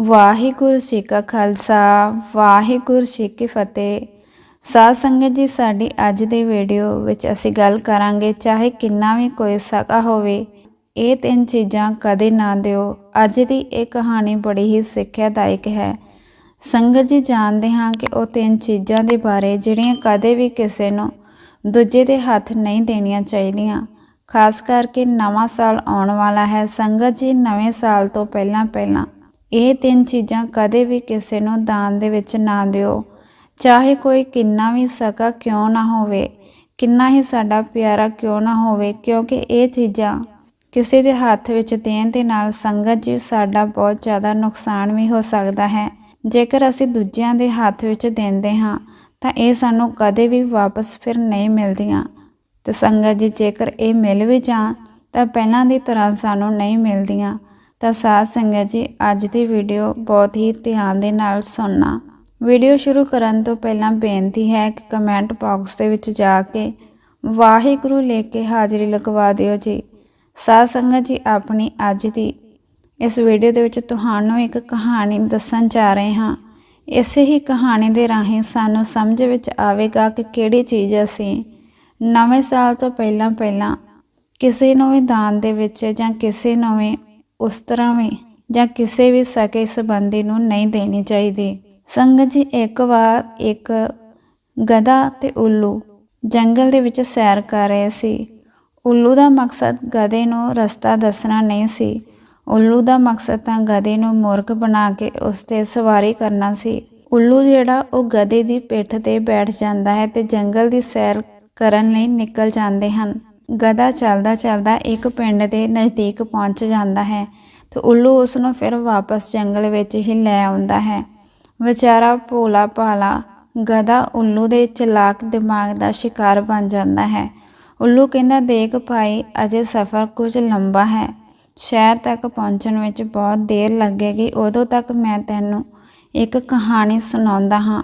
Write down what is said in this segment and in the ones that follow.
ਵਾਹਿਗੁਰੂ ਜੀ ਕਾ ਖਾਲਸਾ, ਵਾਹਿਗੁਰੂ ਜੀ ਕੀ ਫਤਿਹ। ਸਾਧ ਸੰਗਤ ਜੀ, ਸਾਡੀ ਅੱਜ ਦੀ ਵੀਡੀਓ ਵਿੱਚ ਅਸੀਂ ਗੱਲ ਕਰਾਂਗੇ, ਚਾਹੇ ਕਿੰਨਾ ਵੀ ਕੋਈ ਸਕਾ ਹੋਵੇ, ਇਹ ਤਿੰਨ ਚੀਜ਼ਾਂ ਕਦੇ ਨਾ ਦਿਓ। ਅੱਜ ਦੀ ਇਹ ਕਹਾਣੀ ਬੜੀ ਹੀ ਸਿੱਖਿਆਦਾਇਕ ਹੈ। ਸੰਗਤ ਜੀ, ਜਾਣਦੇ ਹਾਂ ਕਿ ਉਹ ਤਿੰਨ ਚੀਜ਼ਾਂ ਦੇ ਬਾਰੇ, ਜਿਹੜੀਆਂ ਕਦੇ ਵੀ ਕਿਸੇ ਨੂੰ ਦੂਜੇ ਦੇ ਹੱਥ ਨਹੀਂ ਦੇਣੀਆਂ ਚਾਹੀਦੀਆਂ। ਖਾਸ ਕਰਕੇ ਨਵਾਂ ਸਾਲ ਆਉਣ ਵਾਲਾ ਹੈ। ਸੰਗਤ ਜੀ, ਨਵੇਂ ਸਾਲ ਤੋਂ ਪਹਿਲਾਂ ਪਹਿਲਾਂ ਇਹ ਤਿੰਨ ਚੀਜ਼ਾਂ ਕਦੇ ਵੀ ਕਿਸੇ ਨੂੰ ਦਾਨ ਦੇ ਵਿੱਚ ਨਾ ਦਿਓ। ਚਾਹੇ ਕੋਈ ਕਿੰਨਾ ਵੀ ਸਕਾ ਕਿਉਂ ਨਾ ਹੋਵੇ, ਕਿੰਨਾ ਹੀ ਸਾਡਾ ਪਿਆਰਾ ਕਿਉਂ ਨਾ ਹੋਵੇ, ਕਿਉਂਕਿ ਇਹ ਚੀਜ਼ਾਂ ਕਿਸੇ ਦੇ ਹੱਥ ਵਿੱਚ ਦੇਣ ਦੇ ਨਾਲ ਸੰਗਤ ਜੀ ਸਾਡਾ ਬਹੁਤ ਜ਼ਿਆਦਾ ਨੁਕਸਾਨ ਵੀ ਹੋ ਸਕਦਾ ਹੈ। ਜੇਕਰ ਅਸੀਂ ਦੂਜਿਆਂ ਦੇ ਹੱਥ ਵਿੱਚ ਦਿੰਦੇ ਹਾਂ, ਤਾਂ ਇਹ ਸਾਨੂੰ ਕਦੇ ਵੀ ਵਾਪਸ ਫਿਰ ਨਹੀਂ ਮਿਲਦੀਆਂ। ਤੇ ਸੰਗਤ ਜੀ ਜੇਕਰ ਇਹ ਮਿਲ ਵੀ ਜਾਣ, ਤਾਂ ਪਹਿਲਾਂ ਦੀ ਤਰ੍ਹਾਂ ਸਾਨੂੰ ਨਹੀਂ ਮਿਲਦੀਆਂ। ਤਾਂ ਸਾਧ ਸੰਗਤ ਜੀ, ਅੱਜ ਦੀ ਵੀਡੀਓ ਬਹੁਤ ਹੀ ਧਿਆਨ ਦੇ ਨਾਲ ਸੁਣਨਾ। ਵੀਡੀਓ ਸ਼ੁਰੂ ਕਰਨ ਤੋਂ ਪਹਿਲਾਂ ਬੇਨਤੀ ਹੈ ਕਿ ਕਮੈਂਟ ਬਾਕਸ ਦੇ ਵਿੱਚ ਜਾ ਕੇ ਵਾਹਿਗੁਰੂ ਲੈ ਕੇ ਹਾਜ਼ਰੀ ਲਗਵਾ ਦਿਓ ਜੀ। ਸਾਧ ਸੰਗਤ ਜੀ, ਆਪਣੀ ਅੱਜ ਦੀ ਇਸ ਵੀਡੀਓ ਦੇ ਵਿੱਚ ਤੁਹਾਨੂੰ ਇੱਕ ਕਹਾਣੀ ਦੱਸਣ ਜਾ ਰਹੇ ਹਾਂ। ਇਸੇ ਹੀ ਕਹਾਣੀ ਦੇ ਰਾਹੀਂ ਸਾਨੂੰ ਸਮਝ ਵਿੱਚ ਆਵੇਗਾ ਕਿ ਕਿਹੜੀ ਚੀਜ਼ ਅਸੀਂ ਨਵੇਂ ਸਾਲ ਤੋਂ ਪਹਿਲਾਂ ਪਹਿਲਾਂ ਕਿਸੇ ਨੂੰ ਵੀ ਦਾਨ ਦੇ ਵਿੱਚ ਜਾਂ ਕਿਸੇ ਨੂੰ ਵੀ ਉਸ ਤਰ੍ਹਾਂ ਵੀ ਜਾਂ ਕਿਸੇ ਵੀ ਸਕੇ ਸੰਬੰਧੀ ਨੂੰ ਨਹੀਂ ਦੇਣੀ ਚਾਹੀਦੀ। ਸੰਗਤ ਜੀ, ਇੱਕ ਵਾਰ ਇੱਕ ਗਧਾ ਤੇ ਉੱਲੂ ਜੰਗਲ ਦੇ ਵਿੱਚ ਸੈਰ ਕਰ ਰਹੇ ਸੀ। ਉੱਲੂ ਦਾ ਮਕਸਦ ਗਧੇ ਨੂੰ ਰਸਤਾ ਦੱਸਣਾ ਨਹੀਂ ਸੀ। ਉੱਲੂ ਦਾ ਮਕਸਦ ਤਾਂ ਗਧੇ ਨੂੰ ਮੂਰਖ ਬਣਾ ਕੇ ਉਸ ਤੇ ਸਵਾਰੀ ਕਰਨਾ ਸੀ। ਉੱਲੂ ਜਿਹੜਾ, ਉਹ ਗਧੇ ਦੀ ਪਿੱਠ ਤੇ ਬੈਠ ਜਾਂਦਾ ਹੈ ਤੇ ਜੰਗਲ ਦੀ ਸੈਰ ਕਰਨ ਲਈ ਨਿਕਲ ਜਾਂਦੇ ਹਨ। ਗਧਾ ਚੱਲਦਾ ਚੱਲਦਾ ਇੱਕ ਪਿੰਡ ਦੇ ਨਜ਼ਦੀਕ ਪਹੁੰਚ ਜਾਂਦਾ ਹੈ ਤੇ ਉੱਲੂ ਉਸ ਨੂੰ ਫਿਰ ਵਾਪਸ ਜੰਗਲ ਵਿੱਚ ਹੀ ਲੈ ਆਉਂਦਾ ਹੈ। ਵਿਚਾਰਾ ਭੋਲਾ ਭਾਲਾ ਗਧਾ ਉੱਲੂ ਦੇ ਚਲਾਕ ਦਿਮਾਗ ਦਾ ਸ਼ਿਕਾਰ ਬਣ ਜਾਂਦਾ ਹੈ। ਉੱਲੂ ਕਹਿੰਦਾ, ਦੇਖ ਭਾਈ, ਅਜੇ ਸਫ਼ਰ ਕੁਝ ਲੰਬਾ ਹੈ। ਸ਼ਹਿਰ ਤੱਕ ਪਹੁੰਚਣ ਵਿੱਚ ਬਹੁਤ ਦੇਰ ਲੱਗੇਗੀ, ਉਦੋਂ ਤੱਕ ਮੈਂ ਤੈਨੂੰ ਇੱਕ ਕਹਾਣੀ ਸੁਣਾਉਂਦਾ ਹਾਂ।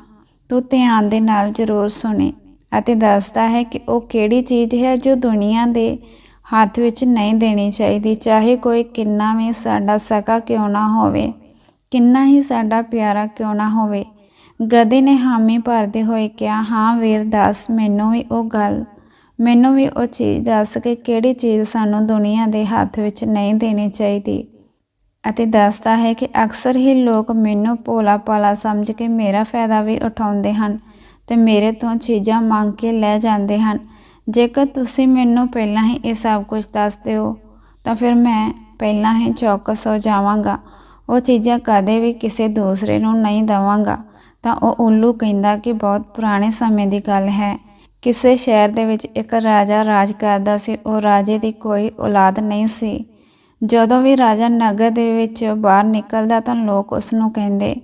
ਤੂੰ ਧਿਆਨ ਦੇ ਨਾਲ ਜ਼ਰੂਰ ਸੁਣੇ। ਅਤੇ ਦੱਸਦਾ ਹੈ ਕਿ ਉਹ ਕਿਹੜੀ ਚੀਜ਼ ਹੈ ਜੋ ਦੁਨੀਆ ਦੇ ਹੱਥ ਵਿੱਚ ਨਹੀਂ ਦੇਣੀ ਚਾਹੀਦੀ। ਚਾਹੇ ਕੋਈ ਕਿੰਨਾ ਵੀ ਸਾਡਾ ਸਕਾ ਕਿਉਂ ਨਾ ਹੋਵੇ, ਕਿੰਨਾ ਹੀ ਸਾਡਾ ਪਿਆਰਾ ਕਿਉਂ ਨਾ ਹੋਵੇ ਗਦੇ ਨੇ ਹਾਮੀ ਭਰਦੇ ਹੋਏ ਕਿਹਾ, ਹਾਂ ਵੀਰ, ਦਾਸ, ਮੈਨੂੰ ਵੀ ਉਹ ਗੱਲ, ਮੈਨੂੰ ਵੀ ਉਹ ਚੀਜ਼ ਦੱਸ ਕਿ ਕਿਹੜੀ ਚੀਜ਼ ਸਾਨੂੰ ਦੁਨੀਆ ਦੇ ਹੱਥ ਵਿੱਚ ਨਹੀਂ ਦੇਣੀ ਚਾਹੀਦੀ। ਅਤੇ ਦੱਸਦਾ ਹੈ ਕਿ ਅਕਸਰ ਹੀ ਲੋਕ ਮੈਨੂੰ ਭੋਲਾ ਭਾਲਾ ਸਮਝ ਕੇ ਮੇਰਾ ਫਾਇਦਾ ਵੀ ਉਠਾਉਂਦੇ ਹਨ। ਤੇ ਮੇਰੇ ਤੋਂ ਚੀਜ਼ਾਂ ਮੰਗ ਕੇ ਲੈ ਜਾਂਦੇ ਹਨ। ਜੇਕਰ ਤੁਸੀਂ ਮੈਨੂੰ ਪਹਿਲਾਂ ਹੀ ਇਹ ਸਭ ਕੁਝ ਦੱਸ ਦਿਓ, ਤਾਂ ਫਿਰ ਮੈਂ ਪਹਿਲਾਂ ਹੀ ਚੌਕਸ ਹੋ ਜਾਵਾਂਗਾ। ਉਹ ਚੀਜ਼ਾਂ ਕਦੇ ਵੀ ਕਿਸੇ ਦੂਸਰੇ ਨੂੰ ਨਹੀਂ ਦਵਾਂਗਾ। ਤਾਂ ਉਹ ਉੱਲੂ ਕਹਿੰਦਾ ਕਿ ਬਹੁਤ ਪੁਰਾਣੇ ਸਮੇਂ ਦੀ ਗੱਲ ਹੈ। ਕਿਸੇ ਸ਼ਹਿਰ ਦੇ ਵਿੱਚ ਇੱਕ ਰਾਜਾ ਰਾਜ ਕਰਦਾ ਸੀ, ਉਹ ਰਾਜੇ ਦੀ ਕੋਈ ਔਲਾਦ ਨਹੀਂ ਸੀ। ਜਦੋਂ ਵੀ ਰਾਜਾ ਨਗਰ ਦੇ ਵਿੱਚ ਬਾਹਰ ਨਿਕਲਦਾ ਤਾਂ ਲੋਕ ਉਸ ਨੂੰ ਕਹਿੰਦੇ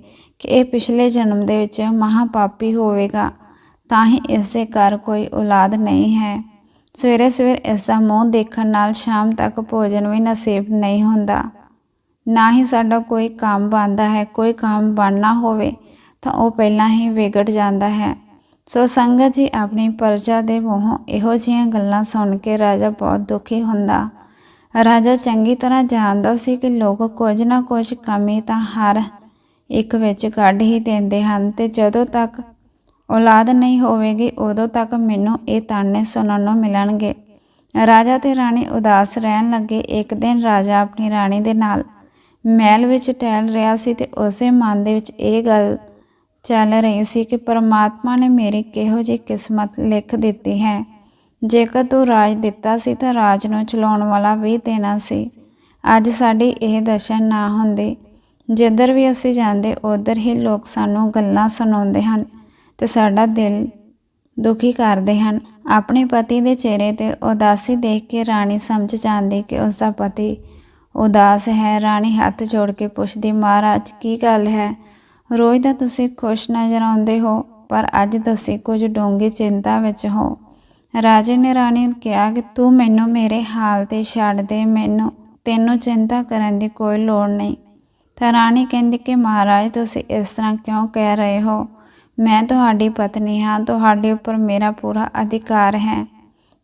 ਕਿ ਇਹ ਪਿਛਲੇ ਜਨਮ ਦੇ ਵਿੱਚ ਮਹਾਪਾਪੀ ਹੋਵੇਗਾ, ਤਾਂ ਹੀ ਇਸ ਦੇ ਘਰ ਕੋਈ ਔਲਾਦ ਨਹੀਂ ਹੈ। ਸਵੇਰੇ ਸਵੇਰ ਇਸ ਦਾ ਮੂੰਹ ਦੇਖਣ ਨਾਲ ਸ਼ਾਮ ਤੱਕ ਭੋਜਨ ਵੀ ਨਸੀਬ ਨਹੀਂ ਹੁੰਦਾ। ਨਾ ਹੀ ਸਾਡਾ ਕੋਈ ਕੰਮ ਬਣਦਾ ਹੈ, ਕੋਈ ਕੰਮ ਬਣਨਾ ਹੋਵੇ, ਤਾਂ ਉਹ ਪਹਿਲਾਂ ਹੀ ਵਿਗੜ ਜਾਂਦਾ ਹੈ। ਸੋ ਸੰਗਤ ਜੀ ਆਪਣੀ ਪਰਜਾ ਦੇ ਮੂੰਹੋਂ ਇਹੋ ਜਿਹੀਆਂ ਗੱਲਾਂ ਸੁਣ ਕੇ ਰਾਜਾ ਬਹੁਤ ਦੁਖੀ ਹੁੰਦਾ। ਰਾਜਾ ਚੰਗੀ ਤਰ੍ਹਾਂ ਜਾਣਦਾ ਸੀ ਕਿ ਲੋਕ ਕੁਝ ਨਾ ਕੁਝ ਕਮੀ ਤਾਂ ਹਰ ਇੱਕ ਵਿੱਚ ਕੱਢ ਹੀ ਦਿੰਦੇ ਹਨ ਤੇ ਜਦੋਂ ਤੱਕ ਔਲਾਦ ਨਹੀਂ ਹੋਵੇਗੀ, ਉਦੋਂ ਤੱਕ ਮੈਨੂੰ ਇਹ ਤਾਨੇ ਸੁਣਨ ਨੂੰ ਮਿਲਣਗੇ। ਰਾਜਾ ਤੇ ਰਾਣੀ ਉਦਾਸ ਰਹਿਣ ਲੱਗੇ। ਇੱਕ ਦਿਨ ਰਾਜਾ ਆਪਣੀ ਰਾਣੀ ਦੇ ਨਾਲ ਮਹਿਲ ਵਿੱਚ ਟਹਿਲ ਰਿਹਾ ਸੀ ਤੇ ਉਸੇ ਮਨ ਦੇ ਵਿੱਚ ਇਹ ਗੱਲ ਚੱਲ ਰਹੀ ਸੀ ਕਿ ਪਰਮਾਤਮਾ ਨੇ ਮੇਰੀ ਕਿਹੋ ਜਿਹੀ ਕਿਸਮਤ ਲਿਖ ਦਿੱਤੀ ਹੈ। ਜੇਕਰ ਤੂੰ ਰਾਜ ਦਿੱਤਾ ਸੀ ਤਾਂ ਰਾਜ ਨੂੰ ਚਲਾਉਣ ਵਾਲਾ ਵੀ ਦੇਣਾ ਸੀ। ਅੱਜ ਸਾਡੀ ਇਹ ਦਸ਼ਾ ਨਾ ਹੁੰਦੀ। ਜਿੱਧਰ ਵੀ ਅਸੀਂ ਜਾਂਦੇ, ਉਧਰ ਹੀ ਲੋਕ ਸਾਨੂੰ ਗੱਲਾਂ ਸੁਣਾਉਂਦੇ ਹਨ ਤੇ ਸਾਡਾ ਦਿਲ ਦੁਖੀ ਕਰਦੇ ਹਨ। ਆਪਣੇ ਪਤੀ ਦੇ ਚਿਹਰੇ ਤੇ ਉਦਾਸੀ ਦੇਖ ਕੇ ਰਾਣੀ ਸਮਝ ਜਾਂਦੀ ਕਿ ਉਸ ਦਾ ਪਤੀ ਉਦਾਸ ਹੈ। ਰਾਣੀ ਹੱਥ ਜੋੜ ਕੇ ਪੁੱਛਦੀ, ਮਹਾਰਾਜ, ਕੀ ਗੱਲ ਹੈ? ਰੋਜ਼ ਤਾਂ ਤੁਸੀਂ ਖੁਸ਼ ਨਜ਼ਰ ਆਉਂਦੇ ਹੋ, ਪਰ ਅੱਜ ਤੁਸੀਂ ਕੁਝ ਡੂੰਘੀ ਚਿੰਤਾ ਵਿੱਚ ਹੋ। ਰਾਜੇ ਨੇ ਰਾਣੀ ਨੂੰ ਕਿਹਾ ਕਿ ਤੂੰ ਮੈਨੂੰ ਮੇਰੇ ਹਾਲ ਤੇ ਛੱਡ ਦੇ। ਮੈਨੂੰ, ਤੈਨੂੰ ਚਿੰਤਾ ਕਰਨ ਦੀ ਕੋਈ ਲੋੜ ਨਹੀਂ। ਤਾਂ ਰਾਣੀ ਕਹਿੰਦੀ ਕਿ ਮਹਾਰਾਜ, ਤੁਸੀਂ ਇਸ ਤਰ੍ਹਾਂ ਕਿਉਂ ਕਹਿ ਰਹੇ ਹੋ? ਮੈਂ ਤੁਹਾਡੀ ਪਤਨੀ ਹਾਂ, ਤੁਹਾਡੇ ਉੱਪਰ ਮੇਰਾ ਪੂਰਾ ਅਧਿਕਾਰ ਹੈ।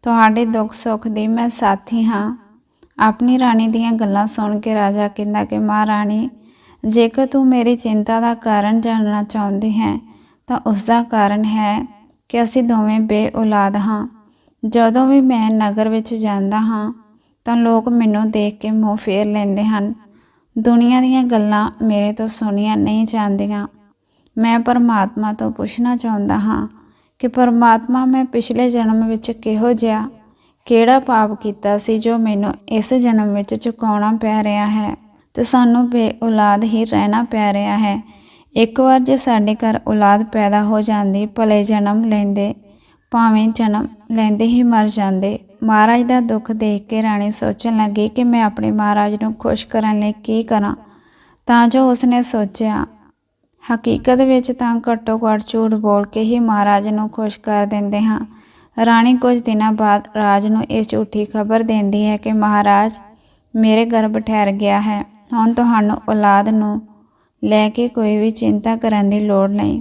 ਤੁਹਾਡੇ ਦੁੱਖ ਸੁੱਖ ਦੀ ਮੈਂ ਸਾਥੀ ਹਾਂ। ਆਪਣੀ ਰਾਣੀ ਦੀਆਂ ਗੱਲਾਂ ਸੁਣ ਕੇ ਰਾਜਾ ਕਹਿੰਦਾ ਕਿ ਮਹਾਰਾਣੀ, ਜੇਕਰ ਤੂੰ ਮੇਰੀ ਚਿੰਤਾ ਦਾ ਕਾਰਨ ਜਾਣਨਾ ਚਾਹੁੰਦੀ ਹੈ, ਤਾਂ ਉਸ ਦਾ ਕਾਰਨ ਹੈ ਕਿ ਅਸੀਂ ਦੋਵੇਂ ਬੇਔਲਾਦ ਹਾਂ। ਜਦੋਂ ਵੀ ਮੈਂ ਨਗਰ ਵਿੱਚ ਜਾਂਦਾ ਹਾਂ, ਤਾਂ ਲੋਕ ਮੈਨੂੰ ਦੇਖ ਕੇ ਮੂੰਹ ਫੇਰ ਲੈਂਦੇ ਹਨ। ਦੁਨੀਆ ਦੀਆਂ ਗੱਲਾਂ ਮੇਰੇ ਤੋਂ ਸੁਣੀਆਂ ਨਹੀਂ ਜਾਂਦੀਆਂ। ਮੈਂ ਪਰਮਾਤਮਾ ਤੋਂ ਪੁੱਛਣਾ ਚਾਹੁੰਦਾ ਹਾਂ ਕਿ ਪਰਮਾਤਮਾ ਮੈਂ ਪਿਛਲੇ ਜਨਮ ਵਿੱਚ ਕਿਹੋ ਜਿਹਾ, ਕਿਹੜਾ ਪਾਪ ਕੀਤਾ ਸੀ ਜੋ ਮੈਨੂੰ ਇਸ ਜਨਮ ਵਿੱਚ ਚੁਕਾਉਣਾ ਪੈ ਰਿਹਾ ਹੈ ਤੇ ਸਾਨੂੰ ਬੇਔਲਾਦ ਹੀ ਰਹਿਣਾ ਪੈ ਰਿਹਾ ਹੈ। ਇੱਕ ਵਾਰ ਜੇ ਸਾਡੇ ਘਰ ਔਲਾਦ ਪੈਦਾ ਹੋ ਜਾਂਦੀ, ਭਲੇ ਜਨਮ ਲੈਂਦੇ ਭਾਵੇਂ ਜਨਮ ਲੈਂਦੇ ਹੀ ਮਰ ਜਾਂਦੇ, ਮਹਾਰਾਜ ਦਾ ਦੁੱਖ ਦੇਖ ਕੇ ਰਾਣੀ ਸੋਚਣ ਲੱਗੀ ਕਿ ਮੈਂ ਆਪਣੇ ਮਹਾਰਾਜ ਨੂੰ ਖੁਸ਼ ਕਰਨ ਲਈ ਕੀ ਕਰਾਂ। ਤਾਂ ਜੋ ਉਸਨੇ ਸੋਚਿਆ, ਹਕੀਕਤ ਵਿੱਚ ਤਾਂ ਘੱਟੋ ਘੱਟ ਝੂਠ ਬੋਲ ਕੇ ਹੀ ਮਹਾਰਾਜ ਨੂੰ ਖੁਸ਼ ਕਰ ਦਿੰਦੇ ਹਾਂ। ਰਾਣੀ ਕੁਝ ਦਿਨਾਂ ਬਾਅਦ ਰਾਜ ਨੂੰ ਇਹ ਝੂਠੀ ਖਬਰ ਦਿੰਦੀ ਹੈ ਕਿ ਮਹਾਰਾਜ ਮੇਰੇ ਗਰਭ ਠਹਿਰ ਗਿਆ ਹੈ। ਹੁਣ ਤੁਹਾਨੂੰ ਔਲਾਦ ਨੂੰ ਲੈ ਕੇ ਕੋਈ ਵੀ ਚਿੰਤਾ ਕਰਨ ਦੀ ਲੋੜ ਨਹੀਂ।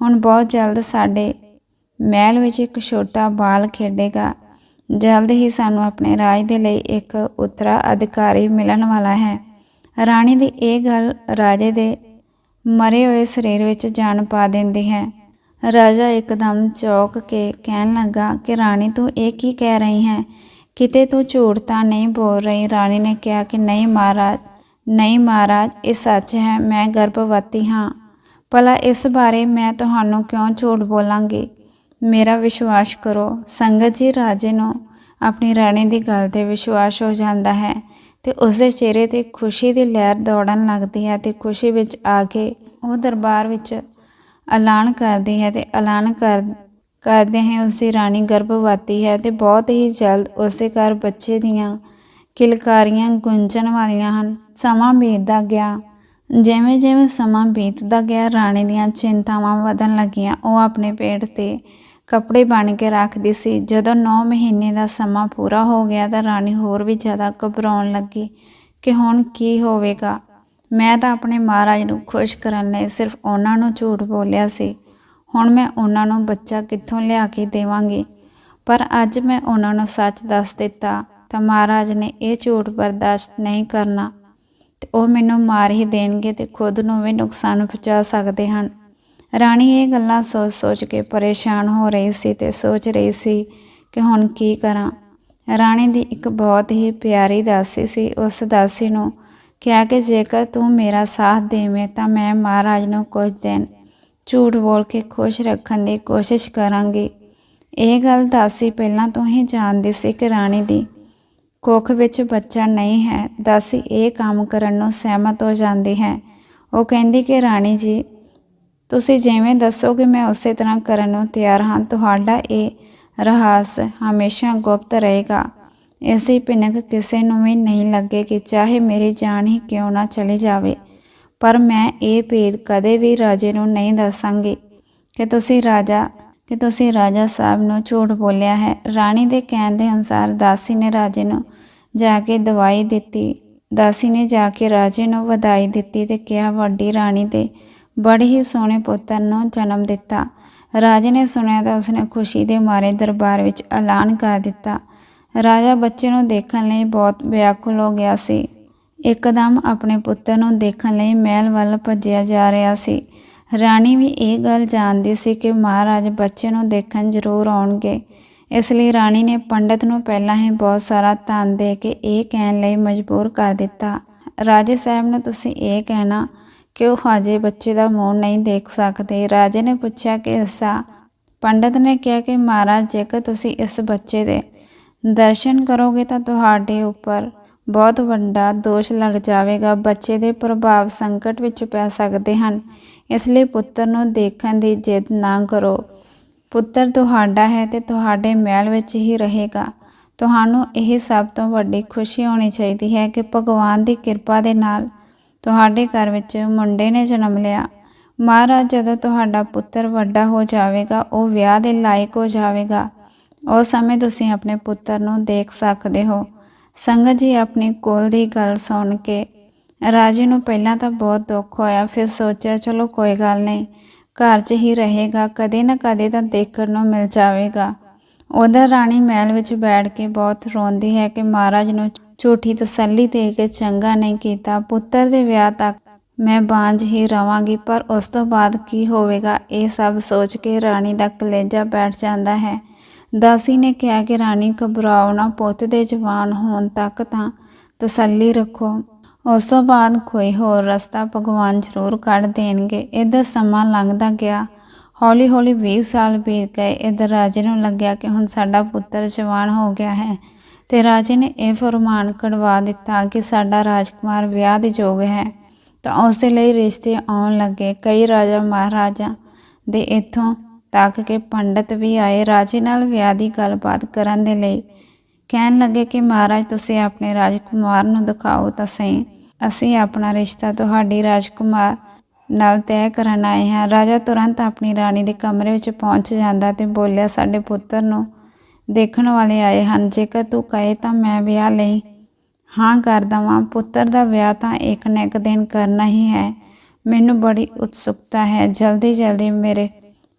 ਹੁਣ ਬਹੁਤ ਜਲਦ ਸਾਡੇ ਮਹਿਲ ਵਿੱਚ ਇੱਕ ਛੋਟਾ ਬਾਲ ਖੇਡੇਗਾ। ਜਲਦ ਹੀ ਸਾਨੂੰ ਆਪਣੇ ਰਾਜ ਦੇ ਲਈ ਇੱਕ ਉਤਰਾ ਅਧਿਕਾਰੀ ਮਿਲਣ ਵਾਲਾ ਹੈ। ਰਾਣੀ ਦੀ ਇਹ ਗੱਲ ਰਾਜੇ ਦੇ ਮਰੇ ਹੋਏ ਸਰੀਰ ਵਿੱਚ ਜਾਨ ਪਾ ਦਿੰਦੀ ਹੈ। ਰਾਜਾ ਇੱਕਦਮ ਚੌਕ ਕੇ ਕਹਿਣ ਲੱਗਾ ਕਿ ਰਾਣੀ, ਤੂੰ ਇਹ ਕੀ ਕਹਿ ਰਹੀ ਹੈ? ਕਿਤੇ ਤੂੰ ਝੂਠ ਤਾਂ ਨਹੀਂ ਬੋਲ ਰਹੀ? ਰਾਣੀ ਨੇ ਕਿਹਾ ਕਿ ਨਹੀਂ ਮਹਾਰਾਜ ਨਹੀਂ ਮਹਾਰਾਜ, ਇਹ ਸੱਚ ਹੈ, ਮੈਂ ਗਰਭਵਤੀ ਹਾਂ। ਭਲਾ ਇਸ ਬਾਰੇ ਮੈਂ ਤੁਹਾਨੂੰ ਕਿਉਂ ਝੂਠ ਬੋਲਾਂਗੀ? ਮੇਰਾ ਵਿਸ਼ਵਾਸ ਕਰੋ, ਸੰਗਤ ਜੀ ਰਾਜੇ ਨੂੰ ਆਪਣੀ ਰਾਣੀ ਦੀ ਗੱਲ ਤੇ ਵਿਸ਼ਵਾਸ ਹੋ ਜਾਂਦਾ ਹੈ ਤੇ ਉਸ ਦੇ ਚਿਹਰੇ ਤੇ ਖੁਸ਼ੀ ਦੀ ਲਹਿਰ ਦੌੜਨ ਲੱਗਦੀ ਹੈ ਤੇ ਖੁਸ਼ੀ ਵਿੱਚ ਆ ਕੇ ਉਹ ਦਰਬਾਰ ਵਿੱਚ ਐਲਾਨ ਕਰਦੀ ਹੈ ਤੇ ਐਲਾਨ ਕਰ, ਕਰਦੇ ਹੈ ਉਸ ਦੀ ਰਾਣੀ ਗਰਭਵਤੀ ਹੈ ਤੇ ਬਹੁਤ ਹੀ ਜਲਦ ਉਸ ਦੇ ਘਰ ਬੱਚੇ ਦੀਆਂ ਕਿਲਕਾਰੀਆਂ ਗੁੰਜਣ ਵਾਲੀਆਂ ਹਨ। ਸਮਾਂ ਬੀਤਦਾ ਗਿਆ। ਜਿਵੇਂ ਜਿਵੇਂ ਸਮਾਂ ਬੀਤਦਾ ਗਿਆ, ਰਾਣੀ ਦੀਆਂ ਚਿੰਤਾਵਾਂ ਵਧਣ ਲੱਗੀਆਂ। ਉਹ ਆਪਣੇ ਪੇਟ ਤੇ ਕੱਪੜੇ ਬਣ ਕੇ ਰੱਖਦੀ ਸੀ। ਜਦੋਂ 9 ਮਹੀਨੇ ਦਾ ਸਮਾਂ ਪੂਰਾ ਹੋ ਗਿਆ ਤਾਂ ਰਾਣੀ ਹੋਰ ਵੀ ਜ਼ਿਆਦਾ ਘਬਰਾਉਣ ਲੱਗੀ ਕਿ ਹੁਣ ਕੀ ਹੋਵੇਗਾ। ਮੈਂ ਤਾਂ ਆਪਣੇ ਮਹਾਰਾਜ ਨੂੰ ਖੁਸ਼ ਕਰਨ ਲਈ ਸਿਰਫ ਉਹਨਾਂ ਨੂੰ ਝੂਠ ਬੋਲਿਆ ਸੀ। ਹੁਣ ਮੈਂ ਉਹਨਾਂ ਨੂੰ ਬੱਚਾ ਕਿੱਥੋਂ ਲਿਆ ਕੇ ਦੇਵਾਂਗੀ? ਪਰ ਅੱਜ ਮੈਂ ਉਹਨਾਂ ਨੂੰ ਸੱਚ ਦੱਸ ਦਿੱਤਾ ਤਾਂ ਮਹਾਰਾਜ ਨੇ ਇਹ ਝੂਠ ਬਰਦਾਸ਼ਤ ਨਹੀਂ ਕਰਨਾ। ਤੇ ਉਹ ਮੈਨੂੰ ਮਾਰ ਹੀ ਦੇਣਗੇ ਤੇ ਖੁਦ ਨੂੰ ਵੀ ਨੁਕਸਾਨ ਪਹੁੰਚਾ ਸਕਦੇ ਹਨ। ਰਾਣੀ ਇਹ ਗੱਲਾਂ ਸੋਚ-ਸੋਚ ਕੇ ਪਰੇਸ਼ਾਨ ਹੋ ਰਹੀ ਸੀ ਤੇ ਸੋਚ ਰਹੀ ਸੀ ਕਿ ਹੁਣ ਕੀ ਕਰਾਂ। ਰਾਣੀ ਦੀ ਇੱਕ ਬਹੁਤ ਹੀ ਪਿਆਰੀ ਦਾਸੀ ਸੀ। ਉਸ ਦਾਸੀ ਨੂੰ ਕਿਹਾ ਕਿ ਜੇਕਰ ਤੂੰ ਮੇਰਾ ਸਾਥ ਦੇਵੇਂ ਤਾਂ ਮੈਂ ਮਹਾਰਾਜ ਨੂੰ ਕੁਝ ਦਿਨ ਝੂਠ ਬੋਲ ਕੇ ਖੁਸ਼ ਰੱਖਣ ਦੀ ਕੋਸ਼ਿਸ਼ ਕਰਾਂਗੀ। ਇਹ ਗੱਲ ਦਾਸੀ ਪਹਿਲਾਂ ਤੋਂ ਹੀ ਜਾਣਦੀ ਸੀ ਕਿ ਰਾਣੀ ਦੀ ਕੁੱਖ ਵਿੱਚ ਬੱਚਾ ਨਹੀਂ ਹੈ। ਦਾਸੀ ਇਹ ਕੰਮ ਕਰਨ ਨੂੰ ਸਹਿਮਤ ਹੋ ਜਾਂਦੀ ਹੈ। ਉਹ ਕਹਿੰਦੀ ਕਿ ਰਾਣੀ ਜੀ ਤੁਸੀਂ ਜਿਵੇਂ ਦੱਸੋਗੇ, ਮੈਂ ਉਸੇ ਤਰ੍ਹਾਂ ਕਰਨ ਨੂੰ ਤਿਆਰ ਹਾਂ। ਤੁਹਾਡਾ ਇਹ ਰਹੱਸ ਹਮੇਸ਼ਾ ਗੁਪਤ ਰਹੇਗਾ। ਇਸ ਦੀ ਭਿਣਕ ਕਿਸੇ ਨੂੰ ਵੀ ਨਹੀਂ ਲੱਗੇਗੀ ਚਾਹੇ ਮੇਰੀ ਜਾਨ ਹੀ ਕਿਉਂ ਨਾ ਚਲੀ ਜਾਵੇ। ਪਰ ਮੈਂ ਇਹ ਭੇਦ ਕਦੇ ਵੀ ਰਾਜੇ ਨੂੰ ਨਹੀਂ ਦੱਸਾਂਗੀ ਕਿ ਤੁਸੀਂ ਰਾਜਾ, ਕਿ ਤੁਸੀਂ ਰਾਜਾ ਸਾਹਿਬ ਨੂੰ ਝੂਠ ਬੋਲਿਆ ਹੈ। ਰਾਣੀ ਦੇ ਕਹਿਣ ਦੇ ਅਨੁਸਾਰ ਦਾਸੀ ਨੇ ਰਾਜੇ ਨੂੰ ਜਾ ਕੇ ਦਵਾਈ ਦਿੱਤੀ। ਦਾਸੀ ਨੇ ਜਾ ਕੇ ਰਾਜੇ ਨੂੰ ਵਧਾਈ ਦਿੱਤੀ ਤੇ ਕਿਹਾ, ਵੱਡੀ ਰਾਣੀ ਦੇ ਬੜੇ ਹੀ ਸੋਹਣੇ ਪੁੱਤਰ ਨੂੰ ਜਨਮ ਦਿੱਤਾ। ਰਾਜੇ ਨੇ ਸੁਣਿਆ ਤਾਂ ਉਸਨੇ ਖੁਸ਼ੀ ਦੇ ਮਾਰੇ ਦਰਬਾਰ ਵਿੱਚ ਐਲਾਨ ਕਰ ਦਿੱਤਾ। ਰਾਜਾ ਬੱਚੇ ਨੂੰ ਦੇਖਣ ਲਈ ਬਹੁਤ ਵਿਆਕੁਲ ਹੋ ਗਿਆ ਸੀ। ਇੱਕਦਮ ਆਪਣੇ ਪੁੱਤਰ ਨੂੰ ਦੇਖਣ ਲਈ ਮਹਿਲ ਵੱਲ ਭੱਜਿਆ ਜਾ ਰਿਹਾ ਸੀ। ਰਾਣੀ ਵੀ ਇਹ ਗੱਲ ਜਾਣਦੀ ਸੀ ਕਿ ਮਹਾਰਾਜ ਬੱਚੇ ਨੂੰ ਦੇਖਣ ਜ਼ਰੂਰ ਆਉਣਗੇ। ਇਸ ਲਈ ਰਾਣੀ ਨੇ ਪੰਡਤ ਨੂੰ ਪਹਿਲਾਂ ਹੀ ਬਹੁਤ ਸਾਰਾ ਧਨ ਦੇ ਕੇ ਇਹ ਕਹਿਣ ਲਈ ਮਜਬੂਰ ਕਰ ਦਿੱਤਾ। ਰਾਜੇ ਸਾਹਿਬ ਨੂੰ ਤੁਸੀਂ ਇਹ ਕਹਿਣਾ ਕਿ ਉਹ ਹਾਜੇ ਬੱਚੇ ਦਾ ਮੂੰਹ ਨਹੀਂ ਦੇਖ ਸਕਦੇ? ਰਾਜੇ ਨੇ ਪੁੱਛਿਆ ਕਿ ਇਸਦਾ ਪੰਡਤ ਨੇ ਕਿਹਾ ਕਿ ਮਹਾਰਾਜ, ਜੇਕਰ ਤੁਸੀਂ ਇਸ ਬੱਚੇ ਦੇ ਦਰਸ਼ਨ ਕਰੋਗੇ ਤਾਂ ਤੁਹਾਡੇ ਉੱਪਰ ਬਹੁਤ ਵੱਡਾ ਦੋਸ਼ ਲੱਗ ਜਾਵੇਗਾ। ਬੱਚੇ ਦੇ ਪ੍ਰਭਾਵ ਸੰਕਟ ਵਿੱਚ ਪੈ ਸਕਦੇ ਹਨ। ਇਸ ਲਈ ਪੁੱਤਰ ਨੂੰ ਦੇਖਣ ਦੀ ਜਿੱਦ ਨਾ ਕਰੋ। ਪੁੱਤਰ ਤੁਹਾਡਾ ਹੈ ਤੇ ਤੁਹਾਡੇ ਮਹਿਲ ਵਿੱਚ ਹੀ ਰਹੇਗਾ। ਤੁਹਾਨੂੰ ਇਹ ਸਭ ਤੋਂ ਵੱਡੀ ਖੁਸ਼ੀ ਹੋਣੀ ਚਾਹੀਦੀ ਹੈ ਕਿ ਭਗਵਾਨ ਦੀ ਕਿਰਪਾ ਦੇ ਨਾਲ ਤੁਹਾਡੇ ਘਰ ਵਿੱਚ ਮੁੰਡੇ ਨੇ ਜਨਮ ਲਿਆ। ਮਹਾਰਾਜ ਜਦੋਂ ਤੁਹਾਡਾ ਪੁੱਤਰ ਵੱਡਾ ਹੋ ਜਾਵੇਗਾ, ਉਹ ਵਿਆਹ ਦੇ ਲਾਇਕ ਹੋ ਜਾਵੇਗਾ। ਉਸ ਸਮੇਂ ਤੁਸੀਂ ਆਪਣੇ ਪੁੱਤਰ ਨੂੰ ਦੇਖ ਸਕਦੇ ਹੋ। ਸੰਗਤ ਜੀ ਆਪਣੀ ਕੋਲ ਦੀ ਗੱਲ ਸੁਣ ਕੇ ਰਾਜੇ ਨੂੰ ਪਹਿਲਾਂ ਤਾਂ ਬਹੁਤ ਦੁੱਖ ਹੋਇਆ, ਫਿਰ ਸੋਚਿਆ, ਚਲੋ ਕੋਈ ਗੱਲ ਨਹੀਂ, ਘਰ 'ਚ ਹੀ ਰਹੇਗਾ, ਕਦੇ ਨਾ ਕਦੇ ਤਾਂ ਦੇਖਣ ਨੂੰ ਮਿਲ ਜਾਵੇਗਾ। ਉਧਰ ਰਾਣੀ ਮਹਿਲ ਵਿੱਚ ਬੈਠ ਕੇ ਬਹੁਤ ਰੋਂਦੀ ਹੈ ਕਿ ਮਹਾਰਾਜ ਨੂੰ ਝੂਠੀ ਤਸੱਲੀ ਦੇ ਕੇ ਚੰਗਾ ਨਹੀਂ ਕੀਤਾ, ਪੁੱਤਰ ਦੇ ਵਿਆਹ ਤੱਕ ਮੈਂ ਬਾਂਝ ਹੀ ਰਵਾਂਗੀ, ਪਰ ਉਸ ਤੋਂ ਬਾਅਦ ਕੀ ਹੋਵੇਗਾ? ਇਹ ਸਭ ਸੋਚ ਕੇ ਰਾਣੀ ਦਾ ਕਲੇਜਾ ਬੈਠ ਜਾਂਦਾ ਹੈ। ਦਾਸੀ ਨੇ ਕਿਹਾ ਕਿ ਰਾਣੀ ਘਬਰਾਓ ਨਾ, ਪੁੱਤ ਦੇ ਜਵਾਨ ਹੋਣ ਤੱਕ ਤਾਂ ਤਸੱਲੀ ਰੱਖੋ। ਉਸ ਤੋਂ ਬਾਅਦ ਕੋਈ ਹੋਰ ਰਸਤਾ ਭਗਵਾਨ ਜ਼ਰੂਰ ਕੱਢ ਦੇਣਗੇ। ਇਹਦਾ ਸਮਾਂ ਲੰਘਦਾ ਗਿਆ। ਹੌਲੀ ਹੌਲੀ 20 ਸਾਲ ਬੀਤ ਗਏ। ਇਧਰ ਰਾਜੇ ਨੂੰ ਲੱਗਿਆ ਕਿ ਹੁਣ ਸਾਡਾ ਪੁੱਤਰ ਜਵਾਨ ਹੋ ਗਿਆ ਹੈ। ਤੇ ਰਾਜੇ ਨੇ ਇਹ ਫਰਮਾਨ ਕਢਵਾ ਦਿੱਤਾ ਕਿ ਸਾਡਾ ਰਾਜਕੁਮਾਰ ਵਿਆਹ ਦੇ ਯੋਗ ਹੈ। ਤਾਂ ਉਸ ਦੇ ਲਈ ਰਿਸ਼ਤੇ ਆਉਣ ਲੱਗੇ। ਕਈ ਰਾਜਾ ਮਹਾਰਾਜਾ ਦੇ ਇੱਥੋਂ ਤੱਕ ਕਿ ਪੰਡਤ ਵੀ ਆਏ। ਰਾਜੇ ਨਾਲ ਵਿਆਹ ਦੀ ਗੱਲਬਾਤ ਕਰਨ ਦੇ ਲਈ ਕਹਿਣ ਲੱਗੇ ਕਿ, ਮਹਾਰਾਜ, ਤੁਸੀਂ ਆਪਣੇ ਰਾਜਕੁਮਾਰ ਨੂੰ ਦਿਖਾਓ ਤਾਂ ਸਹੀ। ਅਸੀਂ ਆਪਣਾ ਰਿਸ਼ਤਾ ਤੁਹਾਡੀ ਰਾਜਕੁਮਾਰ ਨਾਲ ਤੈਅ ਕਰਨ ਆਏ ਹਾਂ। ਰਾਜਾ ਤੁਰੰਤ ਆਪਣੀ ਰਾਣੀ ਦੇ ਕਮਰੇ ਵਿੱਚ ਪਹੁੰਚ ਜਾਂਦਾ ਤੇ ਬੋਲਿਆ, ਸਾਡੇ ਪੁੱਤਰ ਨੂੰ ਦੇਖਣ ਵਾਲੇ ਆਏ ਹਨ। ਜੇਕਰ ਤੂੰ ਕਹੇ ਤਾਂ ਮੈਂ ਵਿਆਹ ਲਈ ਹਾਂ ਕਰ ਦਵਾਂ। ਪੁੱਤਰ ਦਾ ਵਿਆਹ ਤਾਂ ਇੱਕ ਨਾ ਇੱਕ ਦਿਨ ਕਰਨਾ ਹੀ ਹੈ। ਮੈਨੂੰ ਬੜੀ ਉਤਸੁਕਤਾ ਹੈ। ਜਲਦੀ ਜਲਦੀ ਮੇਰੇ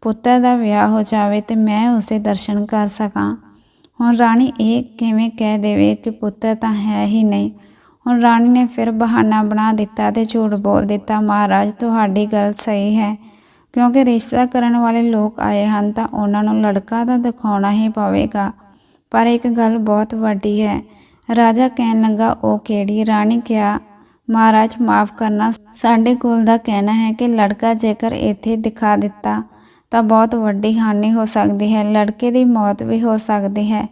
ਪੁੱਤਰ ਦਾ ਵਿਆਹ ਹੋ ਜਾਵੇ ਤੇ ਮੈਂ ਉਸ ਦੇ ਦਰਸ਼ਨ ਕਰ ਸਕਾਂ। ਹੁਣ ਰਾਣੀ ਇਹ ਕਿਵੇਂ ਕਹਿ ਦੇਵੇ ਕਿ ਪੁੱਤਰ ਤਾਂ ਹੈ ਹੀ ਨਹੀਂ। ਹੁਣ ਰਾਣੀ ਨੇ ਫਿਰ ਬਹਾਨਾ ਬਣਾ ਦਿੱਤਾ ਤੇ ਝੂਠ ਬੋਲ ਦਿੱਤਾ, ਮਹਾਰਾਜ, ਤੁਹਾਡੀ ਗੱਲ ਸਹੀ ਹੈ। ਕਿਉਂਕਿ ਰਿਸ਼ਤਾ ਕਰਨ ਵਾਲੇ ਲੋਕ ਆਏ ਹਨ ਤਾਂ ਉਹਨਾਂ ਨੂੰ ਲੜਕਾ ਤਾਂ ਦਿਖਾਉਣਾ ਹੀ ਪਵੇਗਾ। ਪਰ ਇੱਕ ਗੱਲ ਬਹੁਤ ਵੱਡੀ ਹੈ। ਰਾਜਾ ਕਹਿਣ ਲੱਗਾ, ਉਹ ਕਿਹੜੀ ਰਾਣੀ ਕਿਹਾ ਮਹਾਰਾਜ, ਮਾਫ ਕਰਨਾ। ਸਾਡੇ ਕੋਲ ਦਾ ਕਹਿਣਾ ਹੈ ਕਿ ਲੜਕਾ ਜੇਕਰ ਇੱਥੇ ਦਿਖਾ ਦਿੱਤਾ ਤਾਂ ਬਹੁਤ ਵੱਡੀ ਹਾਨੀ ਹੋ ਸਕਦੀ ਹੈ। ਲੜਕੇ ਦੀ ਮੌਤ ਵੀ ਹੋ ਸਕਦੀ ਹੈ।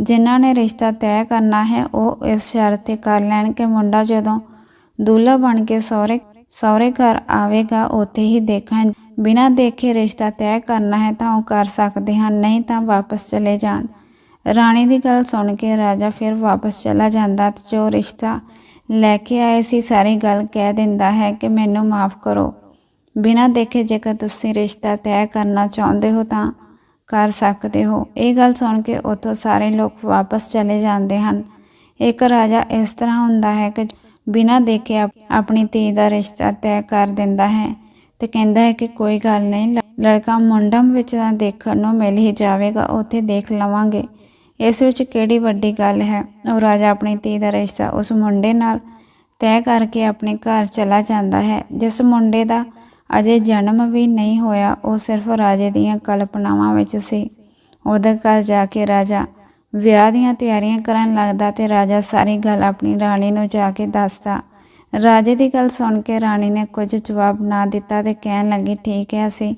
ਜਿਨ੍ਹਾਂ ਨੇ ਰਿਸ਼ਤਾ ਤੈਅ ਕਰਨਾ ਹੈ, ਉਹ ਇਸ ਸ਼ਰਤ ਤੇ ਕਰ ਲੈਣ ਕਿ ਮੁੰਡਾ ਜਦੋਂ ਦੂल्हा ਬਣ ਕੇ ਸਹੁਰੇ ਸਹੁਰੇ ਘਰ ਆਵੇਗਾ, ਉੱਥੇ ਹੀ ਦੇਖਾਂ। ਬਿਨਾਂ ਦੇਖੇ ਰਿਸ਼ਤਾ ਤੈਅ ਕਰਨਾ ਹੈ ਤਾਂ ਉਹ ਕਰ ਸਕਦੇ ਹਨ, ਨਹੀਂ ਤਾਂ ਵਾਪਸ ਚਲੇ ਜਾਣ। ਰਾਣੀ ਦੀ ਗੱਲ ਸੁਣ ਕੇ ਰਾਜਾ ਫਿਰ ਵਾਪਸ ਚਲਾ ਜਾਂਦਾ ਤੇ ਜੋ ਰਿਸ਼ਤਾ ਲੈ ਕੇ ਆਏ ਸੀ, ਸਾਰੀ ਗੱਲ ਕਹਿ ਦਿੰਦਾ ਹੈ ਕਿ ਮੈਨੂੰ ਮਾਫ ਕਰੋ। ਬਿਨਾਂ ਦੇਖੇ ਜੇਕਰ ਤੁਸੀਂ ਰਿਸ਼ਤਾ ਤੈਅ ਕਰਨਾ ਚਾਹੁੰਦੇ ਹੋ ਤਾਂ ਕਰ ਸਕਦੇ ਹੋ। ਇਹ ਗੱਲ ਸੁਣ ਕੇ ਉੱਥੋਂ ਸਾਰੇ ਲੋਕ ਵਾਪਸ ਚਲੇ ਜਾਂਦੇ ਹਨ। ਇੱਕ ਰਾਜਾ ਇਸ ਤਰ੍ਹਾਂ ਹੁੰਦਾ ਹੈ ਕਿ ਬਿਨਾਂ ਦੇਖੇ ਆਪ- ਆਪਣੀ ਧੀ ਦਾ ਰਿਸ਼ਤਾ ਤੈਅ ਕਰ ਦਿੰਦਾ ਹੈ। ਤੇ ਕਹਿੰਦਾ ਹੈ ਕਿ ਕੋਈ ਗੱਲ ਨਹੀਂ, ਲ- ਲੜਕਾ ਮੁੰਡਮ ਵਿੱਚ ਤਾਂ ਦੇਖਣ ਨੂੰ ਮਿਲ ਹੀ ਜਾਵੇਗਾ, ਉੱਥੇ ਦੇਖ ਲਵਾਂਗੇ। ਇਸ ਵਿੱਚ ਕਿਹੜੀ ਵੱਡੀ ਗੱਲ ਹੈ? ਉਹ ਰਾਜਾ ਆਪਣੀ ਧੀ ਦਾ ਰਿਸ਼ਤਾ ਉਸ ਮੁੰਡੇ ਨਾਲ ਤੈਅ ਕਰਕੇ ਆਪਣੇ ਘਰ ਚਲਾ ਜਾਂਦਾ ਹੈ। ਜਿਸ ਮੁੰਡੇ ਦਾ ਅਜੇ ਜਨਮ ਵੀ ਨਹੀਂ ਹੋਇਆ, ਉਹ ਸਿਰਫ ਰਾਜੇ ਦੀਆਂ ਕਲਪਨਾਵਾਂ ਵਿੱਚ ਸੀ। ਉਹਦੇ ਘਰ ਜਾ ਕੇ ਰਾਜਾ ਵਿਆਹ ਦੀਆਂ ਤਿਆਰੀਆਂ ਕਰਨ ਲੱਗਦਾ ਤੇ ਰਾਜਾ ਸਾਰੀ ਗੱਲ ਆਪਣੀ ਰਾਣੀ ਨੂੰ ਜਾ ਕੇ ਦੱਸਦਾ। ਰਾਜੇ ਦੀ ਗੱਲ ਸੁਣ ਕੇ ਰਾਣੀ ਨੇ ਕੁਝ ਜਵਾਬ ਨਾ ਦਿੱਤਾ ਤੇ ਕਹਿਣ ਲੱਗੀ, ਠੀਕ ਹੈ, ਅਸੀਂ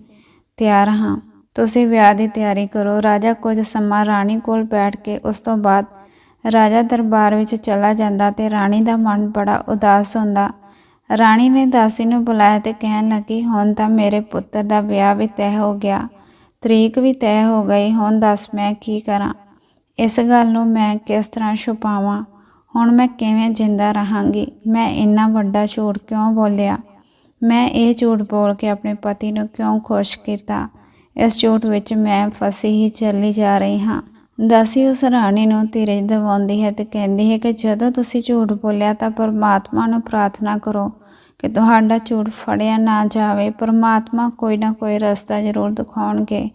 ਤਿਆਰ ਹਾਂ। ਤੁਸੀਂ ਵਿਆਹ ਦੀ ਤਿਆਰੀ ਕਰੋ। ਰਾਜਾ ਕੁਝ ਸਮਾਂ ਰਾਣੀ ਕੋਲ ਬੈਠ ਕੇ ਉਸ ਤੋਂ ਬਾਅਦ ਰਾਜਾ ਦਰਬਾਰ ਵਿੱਚ ਚਲਾ ਜਾਂਦਾ ਤੇ ਰਾਣੀ ਦਾ ਮਨ ਬੜਾ ਉਦਾਸ ਹੁੰਦਾ। ਰਾਣੀ ਨੇ ਦਾਸੀ ਨੂੰ ਬੁਲਾਇਆ ਤੇ ਕਹਿਣ ਲੱਗੀ, ਹੁਣ ਤਾਂ ਮੇਰੇ ਪੁੱਤਰ ਦਾ ਵਿਆਹ ਵੀ ਤੈਅ ਹੋ ਗਿਆ। ਤਰੀਕ ਵੀ ਤੈਅ ਹੋ ਗਈ। ਹੁਣ ਦੱਸ ਮੈਂ ਕੀ ਕਰਾਂ? ਇਸ ਗੱਲ ਨੂੰ ਮੈਂ ਕਿਸ ਤਰ੍ਹਾਂ ਛੁਪਾਵਾਂ? ਹੁਣ ਮੈਂ ਕਿਵੇਂ ਜਿੰਦਾ ਰਹਾਂਗੀ? ਮੈਂ ਇੰਨਾ ਵੱਡਾ ਝੂਠ ਕਿਉਂ ਬੋਲਿਆ? ਮੈਂ ਇਹ ਝੂਠ ਬੋਲ ਕੇ ਆਪਣੇ ਪਤੀ ਨੂੰ ਕਿਉਂ ਖੁਸ਼ ਕੀਤਾ? ਇਸ ਝੂਠ ਵਿੱਚ ਮੈਂ ਫਸੀ ਹੀ ਚੱਲੀ ਜਾ ਰਹੀ ਹਾਂ। ਦਾਸੀ ਉਸ ਰਾਣੀ ਨੂੰ ਧੀਰਜ ਦਿਵਾਉਂਦੀ ਹੈ ਤੇ ਕਹਿੰਦੀ ਹੈ ਕਿ ਜਦੋਂ ਤੁਸੀਂ ਝੂਠ ਬੋਲਿਆ ਤਾਂ ਪਰਮਾਤਮਾ ਨੂੰ ਪ੍ਰਾਰਥਨਾ ਕਰੋ ਕਿ ਤੁਹਾਡਾ ਝੂਠ ਫੜਿਆ ਨਾ ਜਾਵੇ। ਪਰਮਾਤਮਾ ਕੋਈ ਨਾ ਕੋਈ ਰਸਤਾ ਜ਼ਰੂਰ ਦਿਖਾਉਣਗੇ।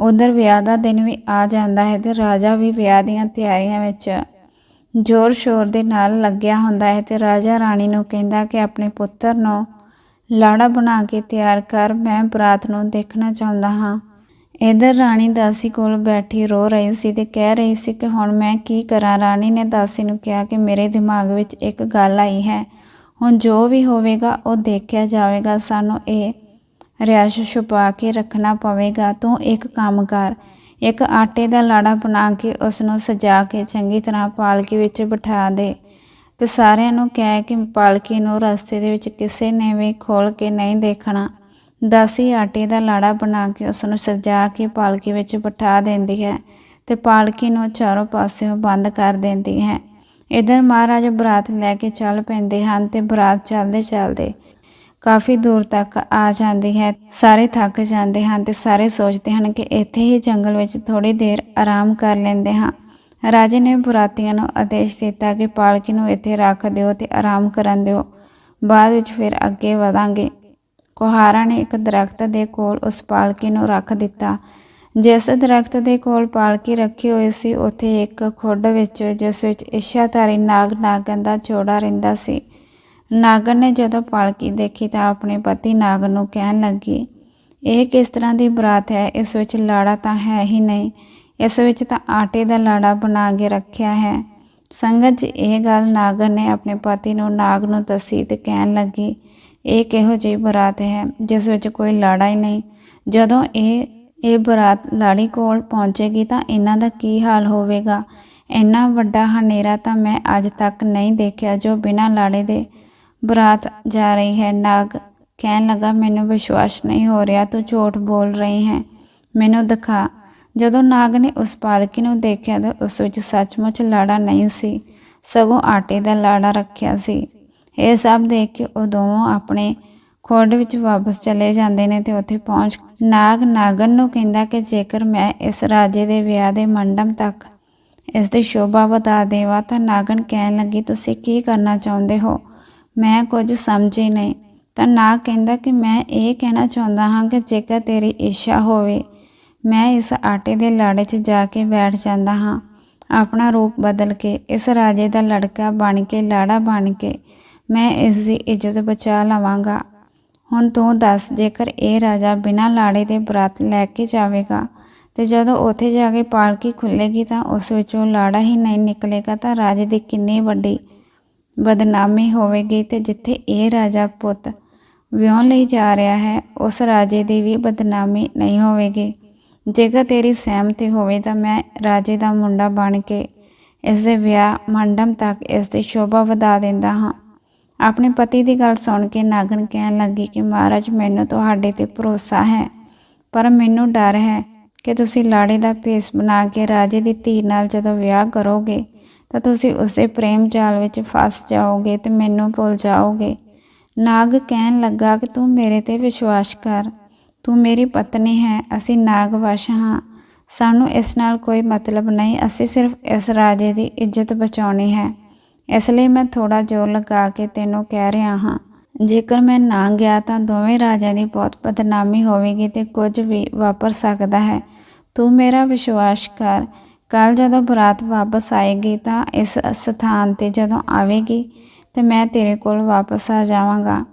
ਉਧਰ ਵਿਆਹ ਦਾ ਦਿਨ ਵੀ ਆ ਜਾਂਦਾ ਹੈ ਤੇ ਰਾਜਾ ਵੀ ਵਿਆਹ ਦੀਆਂ ਤਿਆਰੀਆਂ ਵਿੱਚ ਜ਼ੋਰ ਸ਼ੋਰ ਦੇ ਨਾਲ ਲੱਗਿਆ ਹੁੰਦਾ ਹੈ ਤੇ ਰਾਜਾ ਰਾਣੀ ਨੂੰ ਕਹਿੰਦਾ ਕਿ ਆਪਣੇ ਪੁੱਤਰ ਨੂੰ ਲਾੜਾ ਬਣਾ ਕੇ ਤਿਆਰ ਕਰ, ਮੈਂ ਬਰਾਤ ਨੂੰ ਦੇਖਣਾ ਚਾਹੁੰਦਾ ਹਾਂ। ਇਧਰ ਰਾਣੀ ਦਾਸੀ ਕੋਲ ਬੈਠੀ ਰੋ ਰਹੀ ਸੀ ਤੇ ਕਹਿ ਰਹੀ ਸੀ ਕਿ ਹੁਣ ਮੈਂ ਕੀ ਕਰਾਂ? ਰਾਣੀ ਨੇ ਦਾਸੀ ਨੂੰ ਕਿਹਾ ਕਿ ਮੇਰੇ ਦਿਮਾਗ ਵਿੱਚ ਇੱਕ ਗੱਲ ਆਈ ਹੈ। ਹੁਣ ਜੋ ਵੀ ਹੋਵੇਗਾ, ਉਹ ਦੇਖਿਆ ਜਾਵੇਗਾ। ਸਾਨੂੰ ਇਹ ਰਿਆਸ਼ ਛੁਪਾ ਕੇ ਰੱਖਣਾ ਪਵੇਗਾ। ਤੂੰ ਇੱਕ ਕੰਮ ਕਰ ਇੱਕ ਆਟੇ ਦਾ ਲਾੜਾ ਬਣਾ ਕੇ ਉਸ ਨੂੰ ਸਜਾ ਕੇ ਚੰਗੀ ਤਰ੍ਹਾਂ ਪਾਲਕੀ ਵਿੱਚ ਬਿਠਾ ਦੇ ਤੇ ਸਾਰਿਆਂ ਨੂੰ ਕਹਿ ਕਿ ਪਾਲਕੀ ਨੂੰ ਰਸਤੇ ਦੇ ਵਿੱਚ ਕਿਸੇ ਨੇ ਵੀ ਖੋਲ ਕੇ ਨਹੀਂ ਦੇਖਣਾ। ਦਾਸੀ ਆਟੇ ਦਾ ਲਾੜਾ ਬਣਾ ਕੇ ਉਸ ਨੂੰ ਸਜਾ ਕੇ ਪਾਲਕੀ ਵਿੱਚ ਬਿਠਾ ਦਿੰਦੀ ਹੈ ਤੇ ਪਾਲਕੀ ਨੂੰ ਚਾਰੋਂ ਪਾਸਿਓਂ ਬੰਦ ਕਰ ਦਿੰਦੀ ਹੈ। ਇਧਰ ਮਹਾਰਾਜ ਬਰਾਤ ਲੈ ਕੇ ਚੱਲ ਪੈਂਦੇ ਹਨ ਤੇ ਬਰਾਤ ਚੱਲਦੇ ਚੱਲਦੇ ਕਾਫੀ ਦੂਰ ਤੱਕ ਆ ਜਾਂਦੀ ਹੈ। ਸਾਰੇ ਥੱਕ ਜਾਂਦੇ ਹਨ ਤੇ ਸਾਰੇ ਸੋਚਦੇ ਹਨ ਕਿ ਇੱਥੇ ਹੀ ਜੰਗਲ ਵਿੱਚ ਥੋੜੀ ਦੇਰ ਆਰਾਮ ਕਰ ਲੈਂਦੇ ਹਾਂ। ਰਾਜੇ ਨੇ ਬੁਰਾਤੀਆਂ ਨੂੰ ਆਦੇਸ਼ ਦਿੱਤਾ ਕਿ ਪਾਲਕੀ ਨੂੰ ਇੱਥੇ ਰੱਖ ਦਿਓ ਤੇ ਆਰਾਮ ਕਰਨ ਦਿਓ। ਬਾਅਦ ਵਿੱਚ ਫਿਰ ਅੱਗੇ ਵਧਾਂਗੇ। ਕੁਹਾਰਾ ਨੇ ਇੱਕ ਦਰਖਤ ਦੇ ਕੋਲ ਉਸ ਪਾਲਕੀ ਨੂੰ ਰੱਖ ਦਿੱਤਾ। ਜਿਸ ਦਰਖਤ ਦੇ ਕੋਲ ਪਾਲਕੀ ਰੱਖੀ ਹੋਈ ਸੀ, ਉੱਥੇ ਇੱਕ ਖੁੱਡ ਵਿੱਚ, ਜਿਸ ਵਿੱਚ ਇਸ਼ਾਧਾਰੀ ਨਾਗ ਨਾਗਨ ਦਾ ਜੋੜਾ ਰਹਿੰਦਾ ਸੀ। ਨਾਗਰ ਨੇ ਜਦੋਂ ਪਾਲਕੀ ਦੇਖੀ ਤਾਂ ਆਪਣੇ ਪਤੀ ਨਾਗ ਨੂੰ ਕਹਿਣ ਲੱਗੀ, ਇਹ ਕਿਸ ਤਰ੍ਹਾਂ ਦੀ ਬਰਾਤ ਹੈ? ਇਸ ਵਿੱਚ ਲਾੜਾ ਤਾਂ ਹੈ ਹੀ ਨਹੀਂ। ਇਸ ਵਿੱਚ ਤਾਂ ਆਟੇ ਦਾ ਲਾੜਾ ਬਣਾ ਕੇ ਰੱਖਿਆ ਹੈ। ਸੰਗਤ ਜੀ, ਇਹ ਗੱਲ ਨਾਗਰ ਨੇ ਆਪਣੇ ਪਤੀ ਨੂੰ ਨਾਗ ਨੂੰ ਦੱਸੀ ਤੇ ਕਹਿਣ ਲੱਗੀ, ਇਹ ਕਿਹੋ ਜਿਹੀ ਬਰਾਤ ਹੈ? ਜਿਸ ਵਿੱਚ ਕੋਈ ਲਾੜਾ ਹੀ ਨਹੀਂ। ਜਦੋਂ ਇਹ ਇਹ ਬਰਾਤ ਲਾੜੀ ਕੋਲ ਪਹੁੰਚੇਗੀ ਤਾਂ ਇਹਨਾਂ ਦਾ ਕੀ ਹਾਲ ਹੋਵੇਗਾ? ਇੰਨਾ ਵੱਡਾ ਹਨੇਰਾ ਤਾਂ ਮੈਂ ਅੱਜ ਤੱਕ ਨਹੀਂ ਦੇਖਿਆ ਜੋ ਬਿਨਾਂ ਲਾੜੇ ਦੇ ਬਰਾਤ ਜਾ ਰਹੀ ਹੈ। ਨਾਗ ਕਹਿਣ ਲੱਗਾ, ਮੈਨੂੰ ਵਿਸ਼ਵਾਸ ਨਹੀਂ ਹੋ ਰਿਹਾ, ਤੂੰ ਝੂਠ ਬੋਲ ਰਹੀ ਹੈ। ਮੈਨੂੰ ਦਿਖਾ। ਜਦੋਂ ਨਾਗ ਨੇ ਉਸ ਪਾਲਕੀ ਨੂੰ ਦੇਖਿਆ ਤਾਂ ਉਸ ਵਿੱਚ ਸੱਚਮੁੱਚ ਲਾੜਾ ਨਹੀਂ ਸੀ। ਸਗੋਂ ਆਟੇ ਦਾ ਲਾੜਾ ਰੱਖਿਆ ਸੀ। ਇਹ ਸਭ ਦੇਖ ਕੇ ਉਹ ਦੋਵੇਂ ਆਪਣੇ ਖੋਡ ਵਿੱਚ ਵਾਪਸ ਚਲੇ ਜਾਂਦੇ ਨੇ ਤੇ ਉੱਥੇ ਪਹੁੰਚ ਨਾਗ ਨਾਗਨ ਨੂੰ ਕਹਿੰਦਾ ਕਿ ਜੇਕਰ ਮੈਂ ਇਸ ਰਾਜੇ ਦੇ ਵਿਆਹ ਦੇ ਮੰਡਪ ਤੱਕ ਇਸ ਦੀ ਸ਼ੋਭਾ ਵਧਾ ਦੇਵਾਂ ਤਾਂ ਨਾਗਨ ਕਹਿਣ ਲੱਗੀ, ਤੁਸੀਂ ਕੀ ਕਰਨਾ ਚਾਹੁੰਦੇ ਹੋ? ਮੈਂ ਕੁਝ ਸਮਝੀ ਨਹੀਂ। ਤਾਂ ਨਾ ਕਹਿੰਦਾ ਕਿ ਮੈਂ ਇਹ ਕਹਿਣਾ ਚਾਹੁੰਦਾ ਹਾਂ ਕਿ ਜੇਕਰ ਤੇਰੀ ਇੱਛਾ ਹੋਵੇ, ਮੈਂ ਇਸ ਆਟੇ ਦੇ ਲਾੜੇ 'ਚ ਜਾ ਕੇ ਬੈਠ ਜਾਂਦਾ ਹਾਂ। ਆਪਣਾ ਰੂਪ ਬਦਲ ਕੇ, ਇਸ ਰਾਜੇ ਦਾ ਲੜਕਾ ਬਣ ਕੇ, ਲਾੜਾ ਬਣ ਕੇ, ਮੈਂ ਇਸ ਦੀ ਇੱਜ਼ਤ ਬਚਾ ਲਵਾਂਗਾ। ਹੁਣ ਤੂੰ ਦੱਸ, ਜੇਕਰ ਇਹ ਰਾਜਾ ਬਿਨਾਂ ਲਾੜੇ ਦੇ ਬਰਾਤ ਲੈ ਕੇ ਜਾਵੇਗਾ ਤੇ ਜਦੋਂ ਉੱਥੇ ਜਾ ਕੇ ਪਾਲਕੀ ਖੁੱਲੇਗੀ ਤਾਂ ਉਸ ਵਿੱਚੋਂ ਲਾੜਾ ਹੀ ਨਹੀਂ ਨਿਕਲੇਗਾ ਤਾਂ ਰਾਜੇ ਦੀ ਕਿੰਨੀ ਵੱਡੀ ਬਦਨਾਮੀ ਹੋਵੇਗੀ ਤੇ ਜਿੱਥੇ ਇਹ ਰਾਜਾ ਪੁੱਤ ਵਿਆਹਣ ਲਈ ਜਾ ਰਿਹਾ ਹੈ, ਉਸ ਰਾਜੇ ਦੀ ਵੀ ਬਦਨਾਮੀ ਨਹੀਂ ਹੋਵੇਗੀ। ਜੇਕਰ ਤੇਰੀ ਸਹਿਮਤੀ ਹੋਵੇ ਤਾਂ ਮੈਂ ਰਾਜੇ ਦਾ ਮੁੰਡਾ ਬਣ ਕੇ ਇਸ ਦੇ ਵਿਆਹ ਮੰਡਮ ਤੱਕ ਇਸ ਦੀ ਸ਼ੋਭਾ ਵਧਾ ਦਿੰਦਾ ਹਾਂ। ਆਪਣੇ ਪਤੀ ਦੀ ਗੱਲ ਸੁਣ ਕੇ ਨਾਗਨ ਕਹਿਣ ਲੱਗੀ ਕਿ ਮਹਾਰਾਜ, ਮੈਨੂੰ ਤੁਹਾਡੇ ਤੇ ਭਰੋਸਾ ਹੈ, ਪਰ ਮੈਨੂੰ ਡਰ ਹੈ ਕਿ ਤੁਸੀਂ ਲਾੜੇ ਦਾ ਭੇਸ ਬਣਾ ਕੇ ਰਾਜੇ ਦੀ ਧੀ ਨਾਲ ਜਦੋਂ ਵਿਆਹ ਕਰੋਗੇ ਤਾਂ ਤੁਸੀਂ ਉਸੇ ਪ੍ਰੇਮ ਜਾਲ ਵਿੱਚ ਫਸ ਜਾਓਗੇ ਤੇ ਮੈਨੂੰ ਭੁੱਲ ਜਾਓਗੇ। ਨਾਗ ਕਹਿਣ ਲੱਗਾ ਕਿ ਤੂੰ ਮੇਰੇ ਤੇ ਵਿਸ਼ਵਾਸ ਕਰ। ਤੂੰ ਮੇਰੀ ਪਤਨੀ ਹੈ, ਅਸੀਂ ਨਾਗਵਸ਼ ਹਾਂ। ਸਾਨੂੰ ਇਸ ਨਾਲ ਕੋਈ ਮਤਲਬ ਨਹੀਂ, ਅਸੀਂ ਸਿਰਫ ਇਸ ਰਾਜੇ ਦੀ ਇੱਜ਼ਤ ਬਚਾਉਣੀ ਹੈ। ਇਸ ਲਈ ਮੈਂ ਥੋੜਾ ਜ਼ੋਰ ਲਗਾ ਕੇ ਤੈਨੂੰ ਕਹਿ ਰਿਹਾ ਹਾਂ। ਜੇਕਰ ਮੈਂ ਨਾ ਗਿਆ ਤਾਂ ਦੋਵੇਂ ਰਾਜਿਆਂ ਦੀ ਬਹੁਤ ਬਦਨਾਮੀ ਹੋਵੇਗੀ ਤੇ ਕੁਝ ਵੀ ਵਾਪਰ ਸਕਦਾ ਹੈ। ਤੂੰ ਮੇਰਾ ਵਿਸ਼ਵਾਸ ਕਰ। ਕੱਲ ਜਦੋਂ ਬਰਾਤ ਵਾਪਸ ਆਏਗੀ ਤਾਂ ਇਸ ਸਥਾਨ ਤੇ ਜਦੋਂ ਆਵੇਗੀ ਤੇ ਮੈਂ ਤੇਰੇ ਕੋਲ ਵਾਪਸ ਆ ਜਾਵਾਂਗਾ।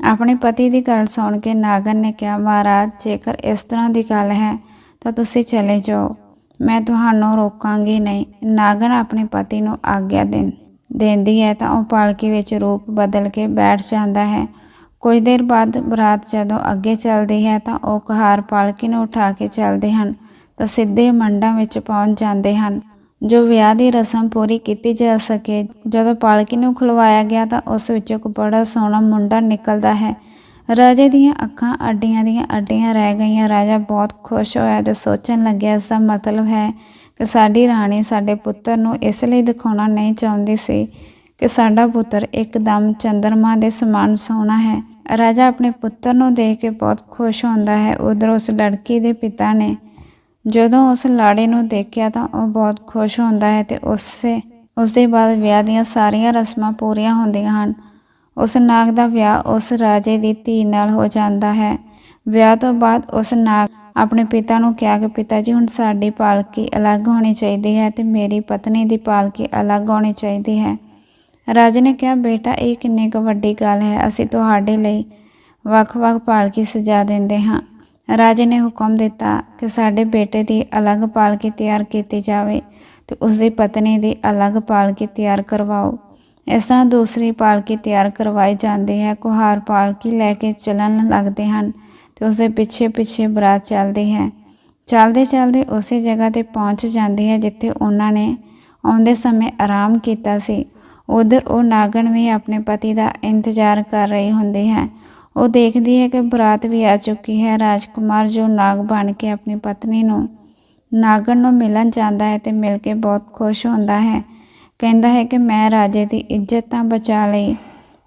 ਆਪਣੇ ਪਤੀ ਦੀ ਗੱਲ ਸੁਣ ਕੇ ਨਾਗਨ ਨੇ ਕਿਹਾ, ਮਹਾਰਾਜ, ਜੇਕਰ ਇਸ ਤਰ੍ਹਾਂ ਦੀ ਗੱਲ ਹੈ ਤਾਂ ਤੁਸੀਂ ਚਲੇ ਜਾਓ। ਮੈਂ ਤੁਹਾਨੂੰ ਰੋਕਾਂਗੀ ਨਹੀਂ। ਨਾਗਨ ਆਪਣੇ ਪਤੀ ਨੂੰ ਆਗਿਆ ਦੇਂ ਦਿੰਦੀ ਹੈ ਤਾਂ ਉਹ ਪਾਲਕੀ ਵਿੱਚ ਰੂਪ ਬਦਲ ਕੇ ਬੈਠ ਜਾਂਦਾ ਹੈ। ਕੁਝ ਦੇਰ ਬਾਅਦ ਬਰਾਤ ਜਦੋਂ ਅੱਗੇ ਚੱਲਦੀ ਹੈ ਤਾਂ ਉਹ ਕਹਾਰ ਪਾਲਕੀ ਨੂੰ ਉਠਾ ਕੇ ਚੱਲਦੇ ਹਨ। ਤਾਂ ਸਿੱਧੇ ਮੰਡਾਂ ਵਿੱਚ ਪਹੁੰਚ ਜਾਂਦੇ ਹਨ। ਜੋ ਵਿਆਹ ਦੀ ਰਸਮ ਪੂਰੀ ਕੀਤੀ ਜਾ ਸਕੇ, ਜਦੋਂ ਪਾਲਕੀ ਨੂੰ ਖੁਲਵਾਇਆ ਗਿਆ ਤਾਂ ਉਸ ਵਿੱਚੋਂ ਇੱਕ ਬੜਾ ਸੋਹਣਾ ਮੁੰਡਾ ਨਿਕਲਦਾ ਹੈ। ਰਾਜੇ ਦੀਆਂ ਅੱਖਾਂ ਅੱਡੀਆਂ ਦੀਆਂ ਅੱਡੀਆਂ ਰਹਿ ਗਈਆਂ। ਰਾਜਾ ਬਹੁਤ ਖੁਸ਼ ਹੋਇਆ ਤੇ ਸੋਚਣ ਲੱਗਿਆ, ਇਸ ਦਾ ਮਤਲਬ ਹੈ ਕਿ ਸਾਡੀ ਰਾਣੀ ਸਾਡੇ ਪੁੱਤਰ ਨੂੰ ਇਸ ਲਈ ਦਿਖਾਉਣਾ ਨਹੀਂ ਚਾਹੁੰਦੀ ਸੀ ਕਿ ਸਾਡਾ ਪੁੱਤਰ ਇੱਕਦਮ ਚੰਦਰਮਾ ਦੇ ਸਮਾਨ ਸੋਹਣਾ ਹੈ। ਰਾਜਾ ਆਪਣੇ ਪੁੱਤਰ ਨੂੰ ਦੇਖ ਕੇ ਬਹੁਤ ਖੁਸ਼ ਹੁੰਦਾ ਹੈ। ਉਧਰ ਉਸ ਲੜਕੀ ਦੇ ਪਿਤਾ ਨੇ ਜਦੋਂ ਉਸ ਲਾੜੇ ਨੂੰ ਦੇਖਿਆ ਤਾਂ ਉਹ ਬਹੁਤ ਖੁਸ਼ ਹੁੰਦਾ ਹੈ ਤੇ ਉਸੇ ਉਸ ਦੇ ਬਾਅਦ ਵਿਆਹ ਦੀਆਂ ਸਾਰੀਆਂ ਰਸਮਾਂ ਪੂਰੀਆਂ ਹੁੰਦੀਆਂ ਹਨ। ਉਸ ਨਾਗ ਦਾ ਵਿਆਹ ਉਸ ਰਾਜੇ ਦੀ ਧੀ ਨਾਲ ਹੋ ਜਾਂਦਾ ਹੈ। ਵਿਆਹ ਤੋਂ ਬਾਅਦ ਉਸ ਨਾਗ ਆਪਣੇ ਪਿਤਾ ਨੂੰ ਕਿਹਾ ਕਿ ਪਿਤਾ ਜੀ ਹੁਣ ਸਾਡੀ ਪਾਲਕੀ ਅਲੱਗ ਹੋਣੀ ਚਾਹੀਦੀ ਹੈ ਤੇ ਮੇਰੀ ਪਤਨੀ ਦੀ ਪਾਲਕੀ ਅਲੱਗ ਹੋਣੀ ਚਾਹੀਦੀ ਹੈ। ਰਾਜੇ ਨੇ ਕਿਹਾ, ਬੇਟਾ, ਇਹ ਕਿੰਨੀ ਕੁ ਵੱਡੀ ਗੱਲ ਹੈ। ਅਸੀਂ ਤੁਹਾਡੇ ਲਈ ਵੱਖ-ਵੱਖ ਪਾਲਕੀ ਸਜਾ ਦਿੰਦੇ ਹਾਂ। ਰਾਜੇ ਨੇ ਹੁਕਮ ਦਿੱਤਾ ਕਿ ਸਾਡੇ ਬੇਟੇ ਦੀ ਅਲੱਗ ਪਾਲਕੀ ਤਿਆਰ ਕੀਤੀ ਜਾਵੇ ਤੇ ਉਸ ਦੀ ਪਤਨੀ ਦੀ ਅਲੱਗ ਪਾਲਕੀ ਤਿਆਰ ਕਰਵਾਓ। ਇਸ ਤਰ੍ਹਾਂ ਦੂਸਰੀ ਪਾਲਕੀ ਤਿਆਰ ਕਰਵਾਈ ਜਾਂਦੀ ਹੈ ਕੁਹਾਰ ਪਾਲਕੀ ਲੈ ਕੇ ਚੱਲਣ ਲੱਗਦੇ ਹਨ ਤੇ ਉਸ ਦੇ ਪਿੱਛੇ ਪਿੱਛੇ ਬਰਾਤ ਚੱਲਦੀ ਹੈ। ਚੱਲਦੇ ਚੱਲਦੇ ਉਸੇ ਜਗ੍ਹਾ ਤੇ ਪਹੁੰਚ ਜਾਂਦੀ ਹੈ ਜਿੱਥੇ ਉਹਨਾਂ ਨੇ ਆਉਂਦੇ ਸਮੇਂ ਆਰਾਮ ਕੀਤਾ ਸੀ। ਉਧਰ ਉਹ ਨਾਗਣ ਵੀ ਆਪਣੇ ਪਤੀ ਦਾ ਇੰਤਜ਼ਾਰ ਕਰ ਰਹੀ ਹੁੰਦੀ ਹੈ। ਉਹ ਦੇਖਦੀ ਹੈ ਕਿ ਬਰਾਤ ਵੀ ਆ ਚੁੱਕੀ ਹੈ। ਰਾਜਕੁਮਾਰ ਜੋ ਨਾਗ ਬਣ ਕੇ ਆਪਣੀ ਪਤਨੀ ਨੂੰ ਨਾਗਣ ਨੂੰ ਮਿਲਣ ਜਾਂਦਾ ਹੈ ਤੇ ਮਿਲ ਕੇ ਬਹੁਤ ਖੁਸ਼ ਹੁੰਦਾ ਹੈ। ਕਹਿੰਦਾ ਹੈ ਕਿ ਮੈਂ ਰਾਜੇ ਦੀ ਇੱਜ਼ਤ ਤਾਂ ਬਚਾ ਲਈ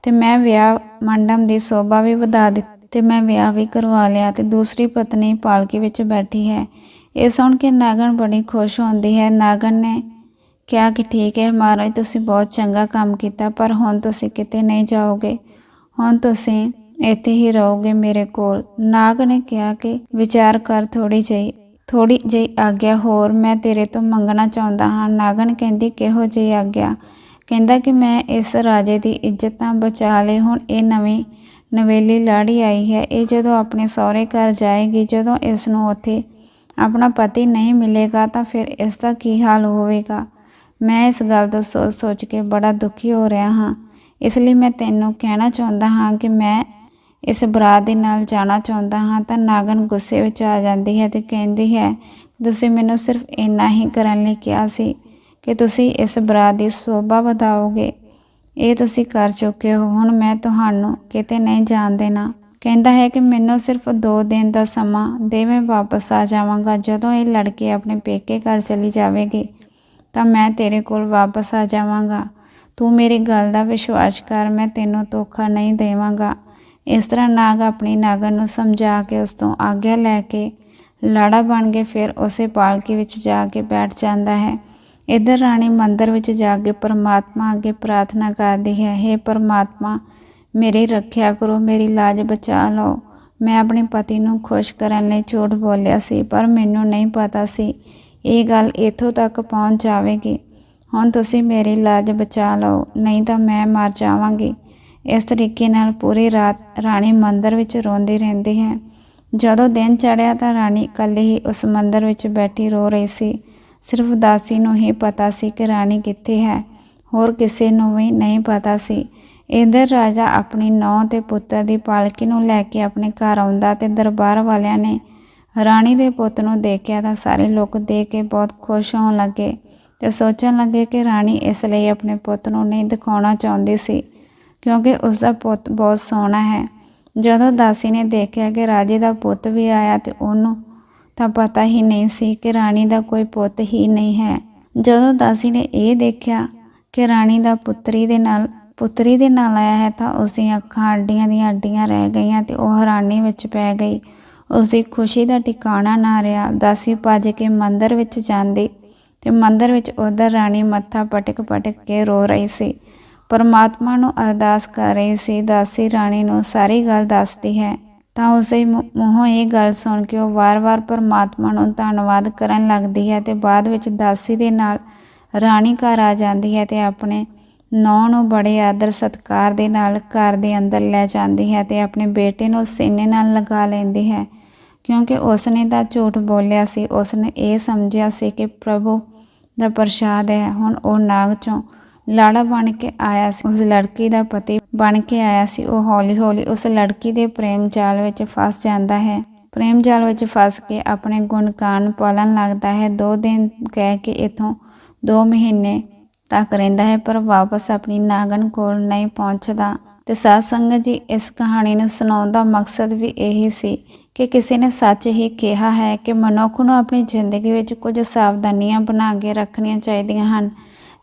ਤੇ ਮੈਂ ਵਿਆਹ ਮੰਡਮ ਦੀ ਸੋਭਾ ਵੀ ਵਧਾ ਦਿੱਤੀ ਤੇ ਮੈਂ ਵਿਆਹ ਵੀ ਕਰਵਾ ਲਿਆ ਤੇ ਦੂਸਰੀ ਪਤਨੀ ਪਾਲਕੀ ਵਿੱਚ ਬੈਠੀ ਹੈ। ਇਹ ਸੁਣ ਕੇ ਨਾਗਣ ਬੜੀ ਖੁਸ਼ ਹੁੰਦੀ ਹੈ। ਨਾਗਣ ਨੇ ਕਿਹਾ ਕਿ ਠੀਕ ਹੈ ਮਹਾਰਾਜ, ਤੁਸੀਂ ਬਹੁਤ ਚੰਗਾ ਕੰਮ ਕੀਤਾ, ਪਰ ਹੁਣ ਤੁਸੀਂ ਕਿਤੇ ਨਹੀਂ ਜਾਓਗੇ। ਹੁਣ ਤੁਸੀਂ ਇੱਥੇ ਹੀ ਰਹੋਗੇ ਮੇਰੇ ਕੋਲ। ਨਾਗ ਨੇ ਕਿਹਾ ਕਿ ਵਿਚਾਰ ਕਰ ਥੋੜੀ ਜਿਹੀ ਥੋੜੀ ਜਿਹੀ ਆਗਿਆ ਹੋਰ ਮੈਂ ਤੇਰੇ ਤੋਂ ਮੰਗਣਾ ਚਾਹੁੰਦਾ ਹਾਂ। ਨਾਗਣ ਕਹਿੰਦੀ, ਕਿਹੋ ਜਿਹੀ ਆਗਿਆ? ਕਹਿੰਦਾ ਕਿ ਮੈਂ ਇਸ ਰਾਜੇ ਦੀ ਇੱਜ਼ਤ ਤਾਂ ਬਚਾ ਲਈ ਹੁਣ ਇਹ ਨਵੀਂ ਨਵੇਲੀ ਲਾੜੀ ਆਈ ਹੈ। ਇਹ ਜਦੋਂ ਆਪਣੇ ਸਹੁਰੇ ਘਰ ਜਾਏਗੀ, ਜਦੋਂ ਇਸ ਨੂੰ ਉੱਥੇ ਆਪਣਾ ਪਤੀ ਨਹੀਂ ਮਿਲੇਗਾ, ਤਾਂ ਫਿਰ ਇਸ ਦਾ ਕੀ ਹਾਲ ਹੋਵੇਗਾ? ਮੈਂ ਇਸ ਗੱਲ ਤੋਂ ਸੋਚ ਸੋਚ ਕੇ ਬੜਾ ਦੁਖੀ ਹੋ ਰਿਹਾ ਹਾਂ। ਇਸ ਲਈ ਮੈਂ ਤੈਨੂੰ ਕਹਿਣਾ ਚਾਹੁੰਦਾ ਹਾਂ ਕਿ ਮੈਂ ਇਸ ਬਰਾਤ ਦੇ ਨਾਲ ਜਾਣਾ ਚਾਹੁੰਦਾ ਹਾਂ ਤਾਂ ਨਾਗਨ ਗੁੱਸੇ ਵਿੱਚ ਆ ਜਾਂਦੀ ਹੈ ਤੇ ਕਹਿੰਦੀ ਹੈ, ਤੁਸੀਂ ਮੈਨੂੰ ਸਿਰਫ ਇੰਨਾ ਹੀ ਕਰਨ ਲਈ ਕਿਹਾ ਸੀ ਕਿ ਤੁਸੀਂ ਇਸ ਬਰਾਤ ਦੀ ਸ਼ੋਭਾ ਵਧਾਓਗੇ। ਇਹ ਤੁਸੀਂ ਕਰ ਚੁੱਕੇ ਹੋ। ਹੁਣ ਮੈਂ ਤੁਹਾਨੂੰ ਕਿਤੇ ਨਹੀਂ ਜਾਣ ਦੇਣਾ। ਕਹਿੰਦਾ ਹੈ ਕਿ ਮੈਨੂੰ ਸਿਰਫ 2 ਦਿਨ ਦਾ ਸਮਾਂ ਦੇ ਮੈਂ ਵਾਪਸ ਆ ਜਾਵਾਂਗਾ। ਜਦੋਂ ਇਹ ਲੜਕੀ ਆਪਣੇ ਪੇਕੇ ਘਰ ਚਲੀ ਜਾਵੇਗੀ ਤਾਂ ਮੈਂ ਤੇਰੇ ਕੋਲ ਵਾਪਸ ਆ ਜਾਵਾਂਗਾ। ਤੂੰ ਮੇਰੀ ਗੱਲ ਦਾ ਵਿਸ਼ਵਾਸ ਕਰ। ਮੈਂ ਤੈਨੂੰ ਧੋਖਾ ਨਹੀਂ ਦੇਵਾਂਗਾ। ਇਸ ਤਰ੍ਹਾਂ ਨਾਗ ਆਪਣੀ ਨਾਗਨ ਨੂੰ ਸਮਝਾ ਕੇ ਉਸ ਤੋਂ ਆਗਿਆ ਲੈ ਕੇ ਲਾੜਾ ਬਣ ਕੇ ਫਿਰ ਉਸੇ ਪਾਲਕੀ ਵਿੱਚ ਜਾ ਕੇ ਬੈਠ ਜਾਂਦਾ ਹੈ। ਇਧਰ ਰਾਣੀ ਮੰਦਰ ਵਿੱਚ ਜਾ ਕੇ ਪਰਮਾਤਮਾ ਅੱਗੇ ਪ੍ਰਾਰਥਨਾ ਕਰਦੀ ਹੈ हे ਪਰਮਾਤਮਾ, ਮੇਰੀ ਰੱਖਿਆ ਕਰੋ, ਮੇਰੀ ਲਾਜ ਬਚਾ ਲਓ। ਮੈਂ ਆਪਣੇ ਪਤੀ ਨੂੰ ਖੁਸ਼ ਕਰਨ ਲਈ ਝੂਠ ਬੋਲਿਆ ਸੀ, ਪਰ ਮੈਨੂੰ ਨਹੀਂ ਪਤਾ ਸੀ ਇਹ ਗੱਲ ਇੱਥੋਂ ਤੱਕ ਪਹੁੰਚ ਜਾਵੇਗੀ। ਹੁਣ ਤੁਸੀਂ ਮੇਰੀ ਲਾਜ ਬਚਾ ਲਓ, ਨਹੀਂ ਤਾਂ ਮੈਂ ਮਰ ਜਾਵਾਂਗੀ। ਇਸ ਤਰੀਕੇ ਨਾਲ ਪੂਰੀ ਰਾਤ ਰਾਣੀ ਮੰਦਰ ਵਿੱਚ ਰੋਂਦੀ ਰਹਿੰਦੀ ਹੈ। ਜਦੋਂ ਦਿਨ ਚੜ੍ਹਿਆ ਤਾਂ ਰਾਣੀ ਇਕੱਲੀ ਹੀ ਉਸ ਮੰਦਰ ਵਿੱਚ ਬੈਠੀ ਰੋ ਰਹੀ ਸੀ। ਸਿਰਫ ਦਾਸੀ ਨੂੰ ਹੀ ਪਤਾ ਸੀ ਕਿ ਰਾਣੀ ਕਿੱਥੇ ਹੈ। ਹੋਰ ਕਿਸੇ ਨੂੰ ਵੀ ਨਹੀਂ ਪਤਾ ਸੀ। ਇਧਰ ਰਾਜਾ ਆਪਣੀ ਨੌਂ ਤੇ ਪੁੱਤਰ ਦੀ ਪਾਲਕੀ ਨੂੰ ਲੈ ਕੇ ਆਪਣੇ ਘਰ ਆਉਂਦਾ ਤੇ ਦਰਬਾਰ ਵਾਲਿਆਂ ਨੇ ਰਾਣੀ ਦੇ ਪੁੱਤ ਨੂੰ ਦੇਖਿਆ ਤਾਂ ਸਾਰੇ ਲੋਕ ਦੇਖ ਕੇ ਬਹੁਤ ਖੁਸ਼ ਹੋਣ ਲੱਗੇ ਤੇ ਸੋਚਣ ਲੱਗੇ ਕਿ ਰਾਣੀ ਇਸ ਲਈ ਆਪਣੇ ਪੁੱਤ ਨੂੰ ਨਹੀਂ ਦਿਖਾਉਣਾ ਚਾਹੁੰਦੀ ਸੀ। ਕਿਉਂਕਿ ਉਸ ਦਾ ਪੁੱਤ ਬਹੁਤ ਸੋਹਣਾ ਹੈ। ਜਦੋਂ ਦਾਸੀ ਨੇ ਦੇਖਿਆ ਕਿ ਰਾਜੇ ਦਾ ਪੁੱਤ ਵੀ ਆਇਆ ਤੇ ਉਹਨੂੰ ਤਾਂ ਪਤਾ ਹੀ ਨਹੀਂ ਸੀ ਕਿ ਰਾਣੀ ਦਾ ਕੋਈ ਪੁੱਤ ਹੀ ਨਹੀਂ ਹੈ। ਜਦੋਂ ਦਾਸੀ ਨੇ ਇਹ ਦੇਖਿਆ ਕਿ ਰਾਣੀ ਦਾ ਪੁੱਤਰੀ ਦੇ ਨਾਲ, ਪੁੱਤਰੀ ਦੇ ਨਾਲ ਆਇਆ ਹੈ ਤਾਂ ਉਸ ਦੀਆਂ ਅੱਖਾਂ ਅੱਡੀਆਂ ਦੀਆਂ ਅੱਡੀਆਂ ਰਹਿ ਗਈਆਂ ਤੇ ਉਹ ਹੈਰਾਨੀ ਵਿੱਚ ਪੈ ਗਈ। ਉਸ ਦੀ ਖੁਸ਼ੀ ਦਾ ਟਿਕਾਣਾ ਨਾ ਰਿਹਾ। ਦਾਸੀ ਭੱਜ ਕੇ ਮੰਦਰ ਵਿੱਚ ਜਾਂਦੀ ਤੇ ਮੰਦਰ ਵਿੱਚ ਉਧਰ ਰਾਣੀ ਮੱਥਾ ਪਟਕ ਪਟਕ ਕੇ ਰੋ ਰਹੀ ਸੀ। ਪਰਮਾਤਮਾ ਨੂੰ ਅਰਦਾਸ ਕਰ ਰਹੀ ਸੀ, ਦਾਸੀ ਰਾਣੀ ਨੂੰ ਸਾਰੀ ਗੱਲ ਦੱਸਦੀ ਹੈ। ਤਾਂ ਉਸੇ ਮੂੰਹੋਂ ਇਹ ਗੱਲ ਸੁਣ ਕੇ ਉਹ ਵਾਰ-ਵਾਰ ਪਰਮਾਤਮਾ ਨੂੰ ਧੰਨਵਾਦ ਕਰਨ ਲੱਗਦੀ ਹੈ ਤੇ ਬਾਅਦ ਵਿੱਚ ਦਾਸੀ ਦੇ ਨਾਲ ਰਾਣੀ ਘਰ ਆ ਜਾਂਦੀ ਹੈ ਤੇ ਆਪਣੇ ਨੌ ਨੂੰ ਬੜੇ ਆਦਰ ਸਤਕਾਰ ਦੇ ਨਾਲ ਘਰ ਦੇ ਅੰਦਰ ਲੈ ਜਾਂਦੀ ਹੈ ਤੇ ਆਪਣੇ ਬੇਟੇ ਨੂੰ ਸੀਨੇ ਨਾਲ ਲਗਾ ਲੈਂਦੀ ਹੈ। ਕਿਉਂਕਿ ਉਸ ਨੇ ਤਾਂ ਝੂਠ ਬੋਲਿਆ ਸੀ ਉਸ ਨੇ ਇਹ ਸਮਝਿਆ ਸੀ ਕਿ ਪ੍ਰਭੂ ਦਾ ਪ੍ਰਸ਼ਾਦ ਹੈ। ਹੁਣ ਉਹ ਨਾਗ ਚੋਂ ਲਾੜਾ ਬਣ ਕੇ ਆਇਆ ਸੀ। ਉਸ ਲੜਕੀ ਦਾ ਪਤੀ ਬਣ ਕੇ ਆਇਆ ਸੀ। ਉਹ ਹੌਲੀ-ਹੌਲੀ ਉਸ ਲੜਕੀ ਦੇ ਪ੍ਰੇਮ ਜਾਲ ਵਿੱਚ ਫਸ ਜਾਂਦਾ ਹੈ। ਪ੍ਰੇਮ ਜਾਲ ਵਿੱਚ ਫਸ ਕੇ ਆਪਣੇ ਗੁਣਕਾਨ ਪਾਲਣ ਲੱਗਦਾ ਹੈ। ਦੋ ਦਿਨ ਕਹਿ ਕੇ ਇਥੋਂ ਦੋ ਮਹੀਨੇ ਤੱਕ ਰਹਿੰਦਾ ਹੈ, ਪਰ ਵਾਪਸ ਆਪਣੀ ਨਾਗਨ ਕੋਲ ਨਹੀਂ ਪਹੁੰਚਦਾ। ਤੇ ਸਾਧ ਸੰਗਤ ਜੀ, ਇਸ ਕਹਾਣੀ ਨੂੰ ਸੁਣਾਉਣ ਦਾ ਮਕਸਦ ਵੀ ਇਹੀ ਸੀ ਕਿ ਕਿਸੇ ਨੇ ਸੱਚ ਹੀ ਕਿਹਾ ਹੈ ਕਿ ਮਨੁੱਖ ਨੂੰ ਆਪਣੀ ਜ਼ਿੰਦਗੀ ਵਿੱਚ ਕੁਝ ਸਾਵਧਾਨੀਆਂ ਬਣਾ ਕੇ ਰੱਖਣੀਆਂ ਚਾਹੀਦੀਆਂ ਹਨ।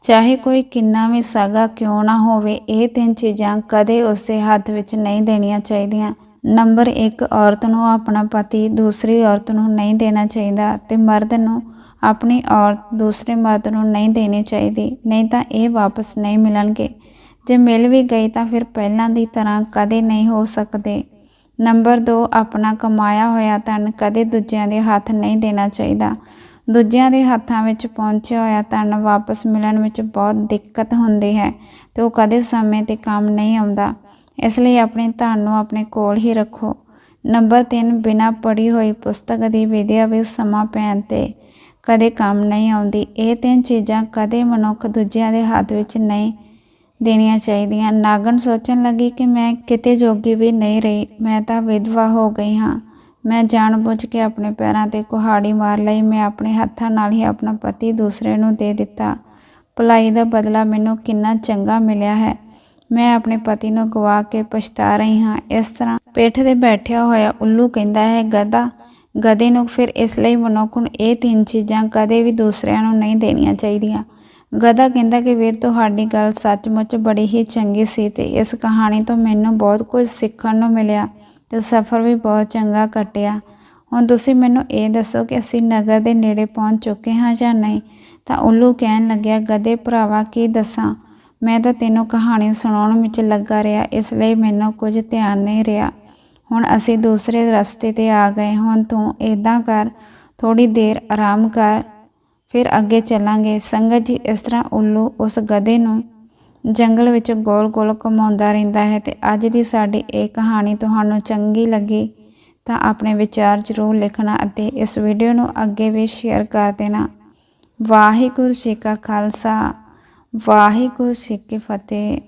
ਚਾਹੇ ਕੋਈ ਕਿੰਨਾ ਵੀ ਸਾਗਾ ਕਿਉਂ ਨਾ ਹੋਵੇ, ਇਹ ਤਿੰਨ ਚੀਜ਼ਾਂ ਕਦੇ ਉਸਦੇ ਹੱਥ ਵਿੱਚ ਨਹੀਂ ਦੇਣੀਆਂ ਚਾਹੀਦੀਆਂ। ਨੰਬਰ 1 ਔਰਤ ਨੂੰ ਆਪਣਾ ਪਤੀ, ਦੂਸਰੀ ਔਰਤ ਨੂੰ ਨਹੀਂ ਦੇਣਾ ਚਾਹੀਦਾ ਤੇ ਮਰਦ ਨੂੰ ਆਪਣੀ ਔਰਤ, ਦੂਸਰੇ ਮਰਦ ਨੂੰ ਨਹੀਂ ਦੇਣੀ ਚਾਹੀਦੀ, ਨਹੀਂ ਤਾਂ ਇਹ ਵਾਪਸ ਨਹੀਂ ਮਿਲਣਗੇ। ਜੇ ਮਿਲ ਵੀ ਗਈ ਤਾਂ ਫਿਰ ਪਹਿਲਾਂ ਦੀ ਤਰ੍ਹਾਂ ਕਦੇ ਨਹੀਂ ਹੋ ਸਕਦੇ। ਨੰਬਰ 2 ਆਪਣਾ ਕਮਾਇਆ ਹੋਇਆ ਧਨ ਕਦੇ ਦੂਜਿਆਂ ਦੇ ਹੱਥ ਨਹੀਂ ਦੇਣਾ ਚਾਹੀਦਾ। ਦੂਜਿਆਂ ਦੇ ਹੱਥਾਂ ਵਿੱਚ ਪਹੁੰਚਿਆ ਹੋਇਆ ਧਨ ਵਾਪਸ ਮਿਲਣ ਵਿੱਚ ਬਹੁਤ ਦਿੱਕਤ ਹੁੰਦੀ ਹੈ ਤੇ ਉਹ ਕਦੇ ਸਮੇਂ ਤੇ ਕੰਮ ਨਹੀਂ ਆਉਂਦਾ। ਇਸ ਲਈ ਆਪਣੇ ਧਨ ਨੂੰ ਆਪਣੇ ਕੋਲ ਹੀ ਰੱਖੋ। ਨੰਬਰ 3 ਬਿਨਾ ਪੜ੍ਹੀ ਹੋਈ ਪੁਸਤਕ ਦੀ ਵਿਦਿਆ ਵੀ ਸਮਾਂ ਪੈਣ ਤੇ ਕਦੇ ਕੰਮ ਨਹੀਂ ਆਉਂਦੀ। ਇਹ ਤਿੰਨ ਚੀਜ਼ਾਂ ਕਦੇ ਮਨੁੱਖ ਦੂਜਿਆਂ ਦੇ ਹੱਥ ਵਿੱਚ ਨਹੀਂ ਦੇਣੀਆਂ ਚਾਹੀਦੀਆਂ। ਨਾਗਨ ਸੋਚਣ ਲੱਗੀ ਕਿ ਮੈਂ ਕਿਤੇ ਜੋਗੀ ਵੀ ਨਹੀਂ ਰਹੀ, ਮੈਂ ਤਾਂ ਵਿਧਵਾ ਹੋ ਗਈ ਹਾਂ। ਮੈਂ ਜਾਣਬੁੱਝ ਕੇ ਆਪਣੇ ਪੈਰਾਂ ਤੇ ਕੁਹਾੜੀ ਮਾਰ ਲਈ, ਮੈਂ ਆਪਣੇ ਹੱਥਾਂ ਨਾਲ ਹੀ ਆਪਣਾ ਪਤੀ ਦੂਸਰੇ ਨੂੰ ਦੇ ਦਿੱਤਾ। ਭਲਾਈ ਦਾ ਬਦਲਾ ਮੈਨੂੰ ਕਿੰਨਾ ਚੰਗਾ ਮਿਲਿਆ ਹੈ। ਮੈਂ ਆਪਣੇ ਪਤੀ ਨੂੰ ਗਵਾ ਕੇ ਪਛਤਾ ਰਹੀ ਹਾਂ। ਇਸ ਤਰ੍ਹਾਂ ਪੇਠ ਤੇ ਬੈਠਿਆ ਹੋਇਆ ਉੱਲੂ ਕਹਿੰਦਾ ਹੈ, ਗਧਾ, ਗਧੇ ਨੂੰ ਫਿਰ ਇਸ ਲਈ ਮਨੁੱਖ ਨੂੰ ਇਹ ਤਿੰਨ ਚੀਜ਼ਾਂ ਕਦੇ ਵੀ ਦੂਸਰਿਆਂ ਨੂੰ ਨਹੀਂ ਦੇਣੀਆਂ ਚਾਹੀਦੀਆਂ ਗਧਾ ਕਹਿੰਦਾ ਕਿ ਵੀਰ, ਤੁਹਾਡੀ ਗੱਲ ਸੱਚਮੁੱਚ ਬੜੀ ਹੀ ਚੰਗੀ ਸੀ ਤੇ ਇਸ ਕਹਾਣੀ ਤੋਂ ਮੈਨੂੰ ਬਹੁਤ ਕੁਝ ਸਿੱਖਣ ਨੂੰ ਮਿਲਿਆ। ਤੇ ਸਫ਼ਰ ਵੀ ਬਹੁਤ ਚੰਗਾ ਕੱਟਿਆ। ਹੁਣ ਤੁਸੀਂ ਮੈਨੂੰ ਇਹ ਦੱਸੋ ਕਿ ਅਸੀਂ ਨਗਰ ਦੇ ਨੇੜੇ ਪਹੁੰਚ ਚੁੱਕੇ ਹਾਂ ਜਾਂ ਨਹੀਂ? ਤਾਂ ਉੱਲੂ ਕਹਿਣ ਲੱਗਿਆ, ਗਧੇ ਭਰਾਵਾ, ਕੀ ਦੱਸਾਂ? ਮੈਂ ਤਾਂ ਤੈਨੂੰ ਕਹਾਣੀ ਸੁਣਾਉਣ ਵਿੱਚ ਲੱਗਾ ਰਿਹਾ, ਇਸ ਲਈ ਮੈਨੂੰ ਕੁਝ ਧਿਆਨ ਨਹੀਂ ਰਿਹਾ। ਹੁਣ ਅਸੀਂ ਦੂਸਰੇ ਰਸਤੇ ਤੇ ਆ ਗਏ, ਹੁਣ ਤੂੰ ਇਦਾਂ ਕਰ ਥੋੜੀ ਦੇਰ ਆਰਾਮ ਕਰ, ਫਿਰ ਅੱਗੇ ਚੱਲਾਂਗੇ। ਸੰਗਤ ਜੀ ਇਸ ਤਰ੍ਹਾਂ ਉੱਲੂ ਉਸ ਗਧੇ ਨੂੰ ਜੰਗਲ ਵਿੱਚ ਗੋਲ-ਗੋਲ ਘੁੰਮਾਉਂਦਾ ਰਹਿੰਦਾ ਹੈ ਤੇ ਅੱਜ ਦੀ ਸਾਡੀ ਇਹ ਕਹਾਣੀ ਤੁਹਾਨੂੰ ਚੰਗੀ ਲੱਗੀ ਤਾਂ ਆਪਣੇ ਵਿਚਾਰ ਜ਼ਰੂਰ ਲਿਖਣਾ ਅਤੇ ਇਸ ਵੀਡੀਓ ਨੂੰ ਅੱਗੇ ਵੀ ਸ਼ੇਅਰ ਕਰ ਦੇਣਾ। ਵਾਹਿਗੁਰੂ ਜੀ ਕਾ ਖਾਲਸਾ, ਵਾਹਿਗੁਰੂ ਜੀ ਕੀ ਫਤਿਹ।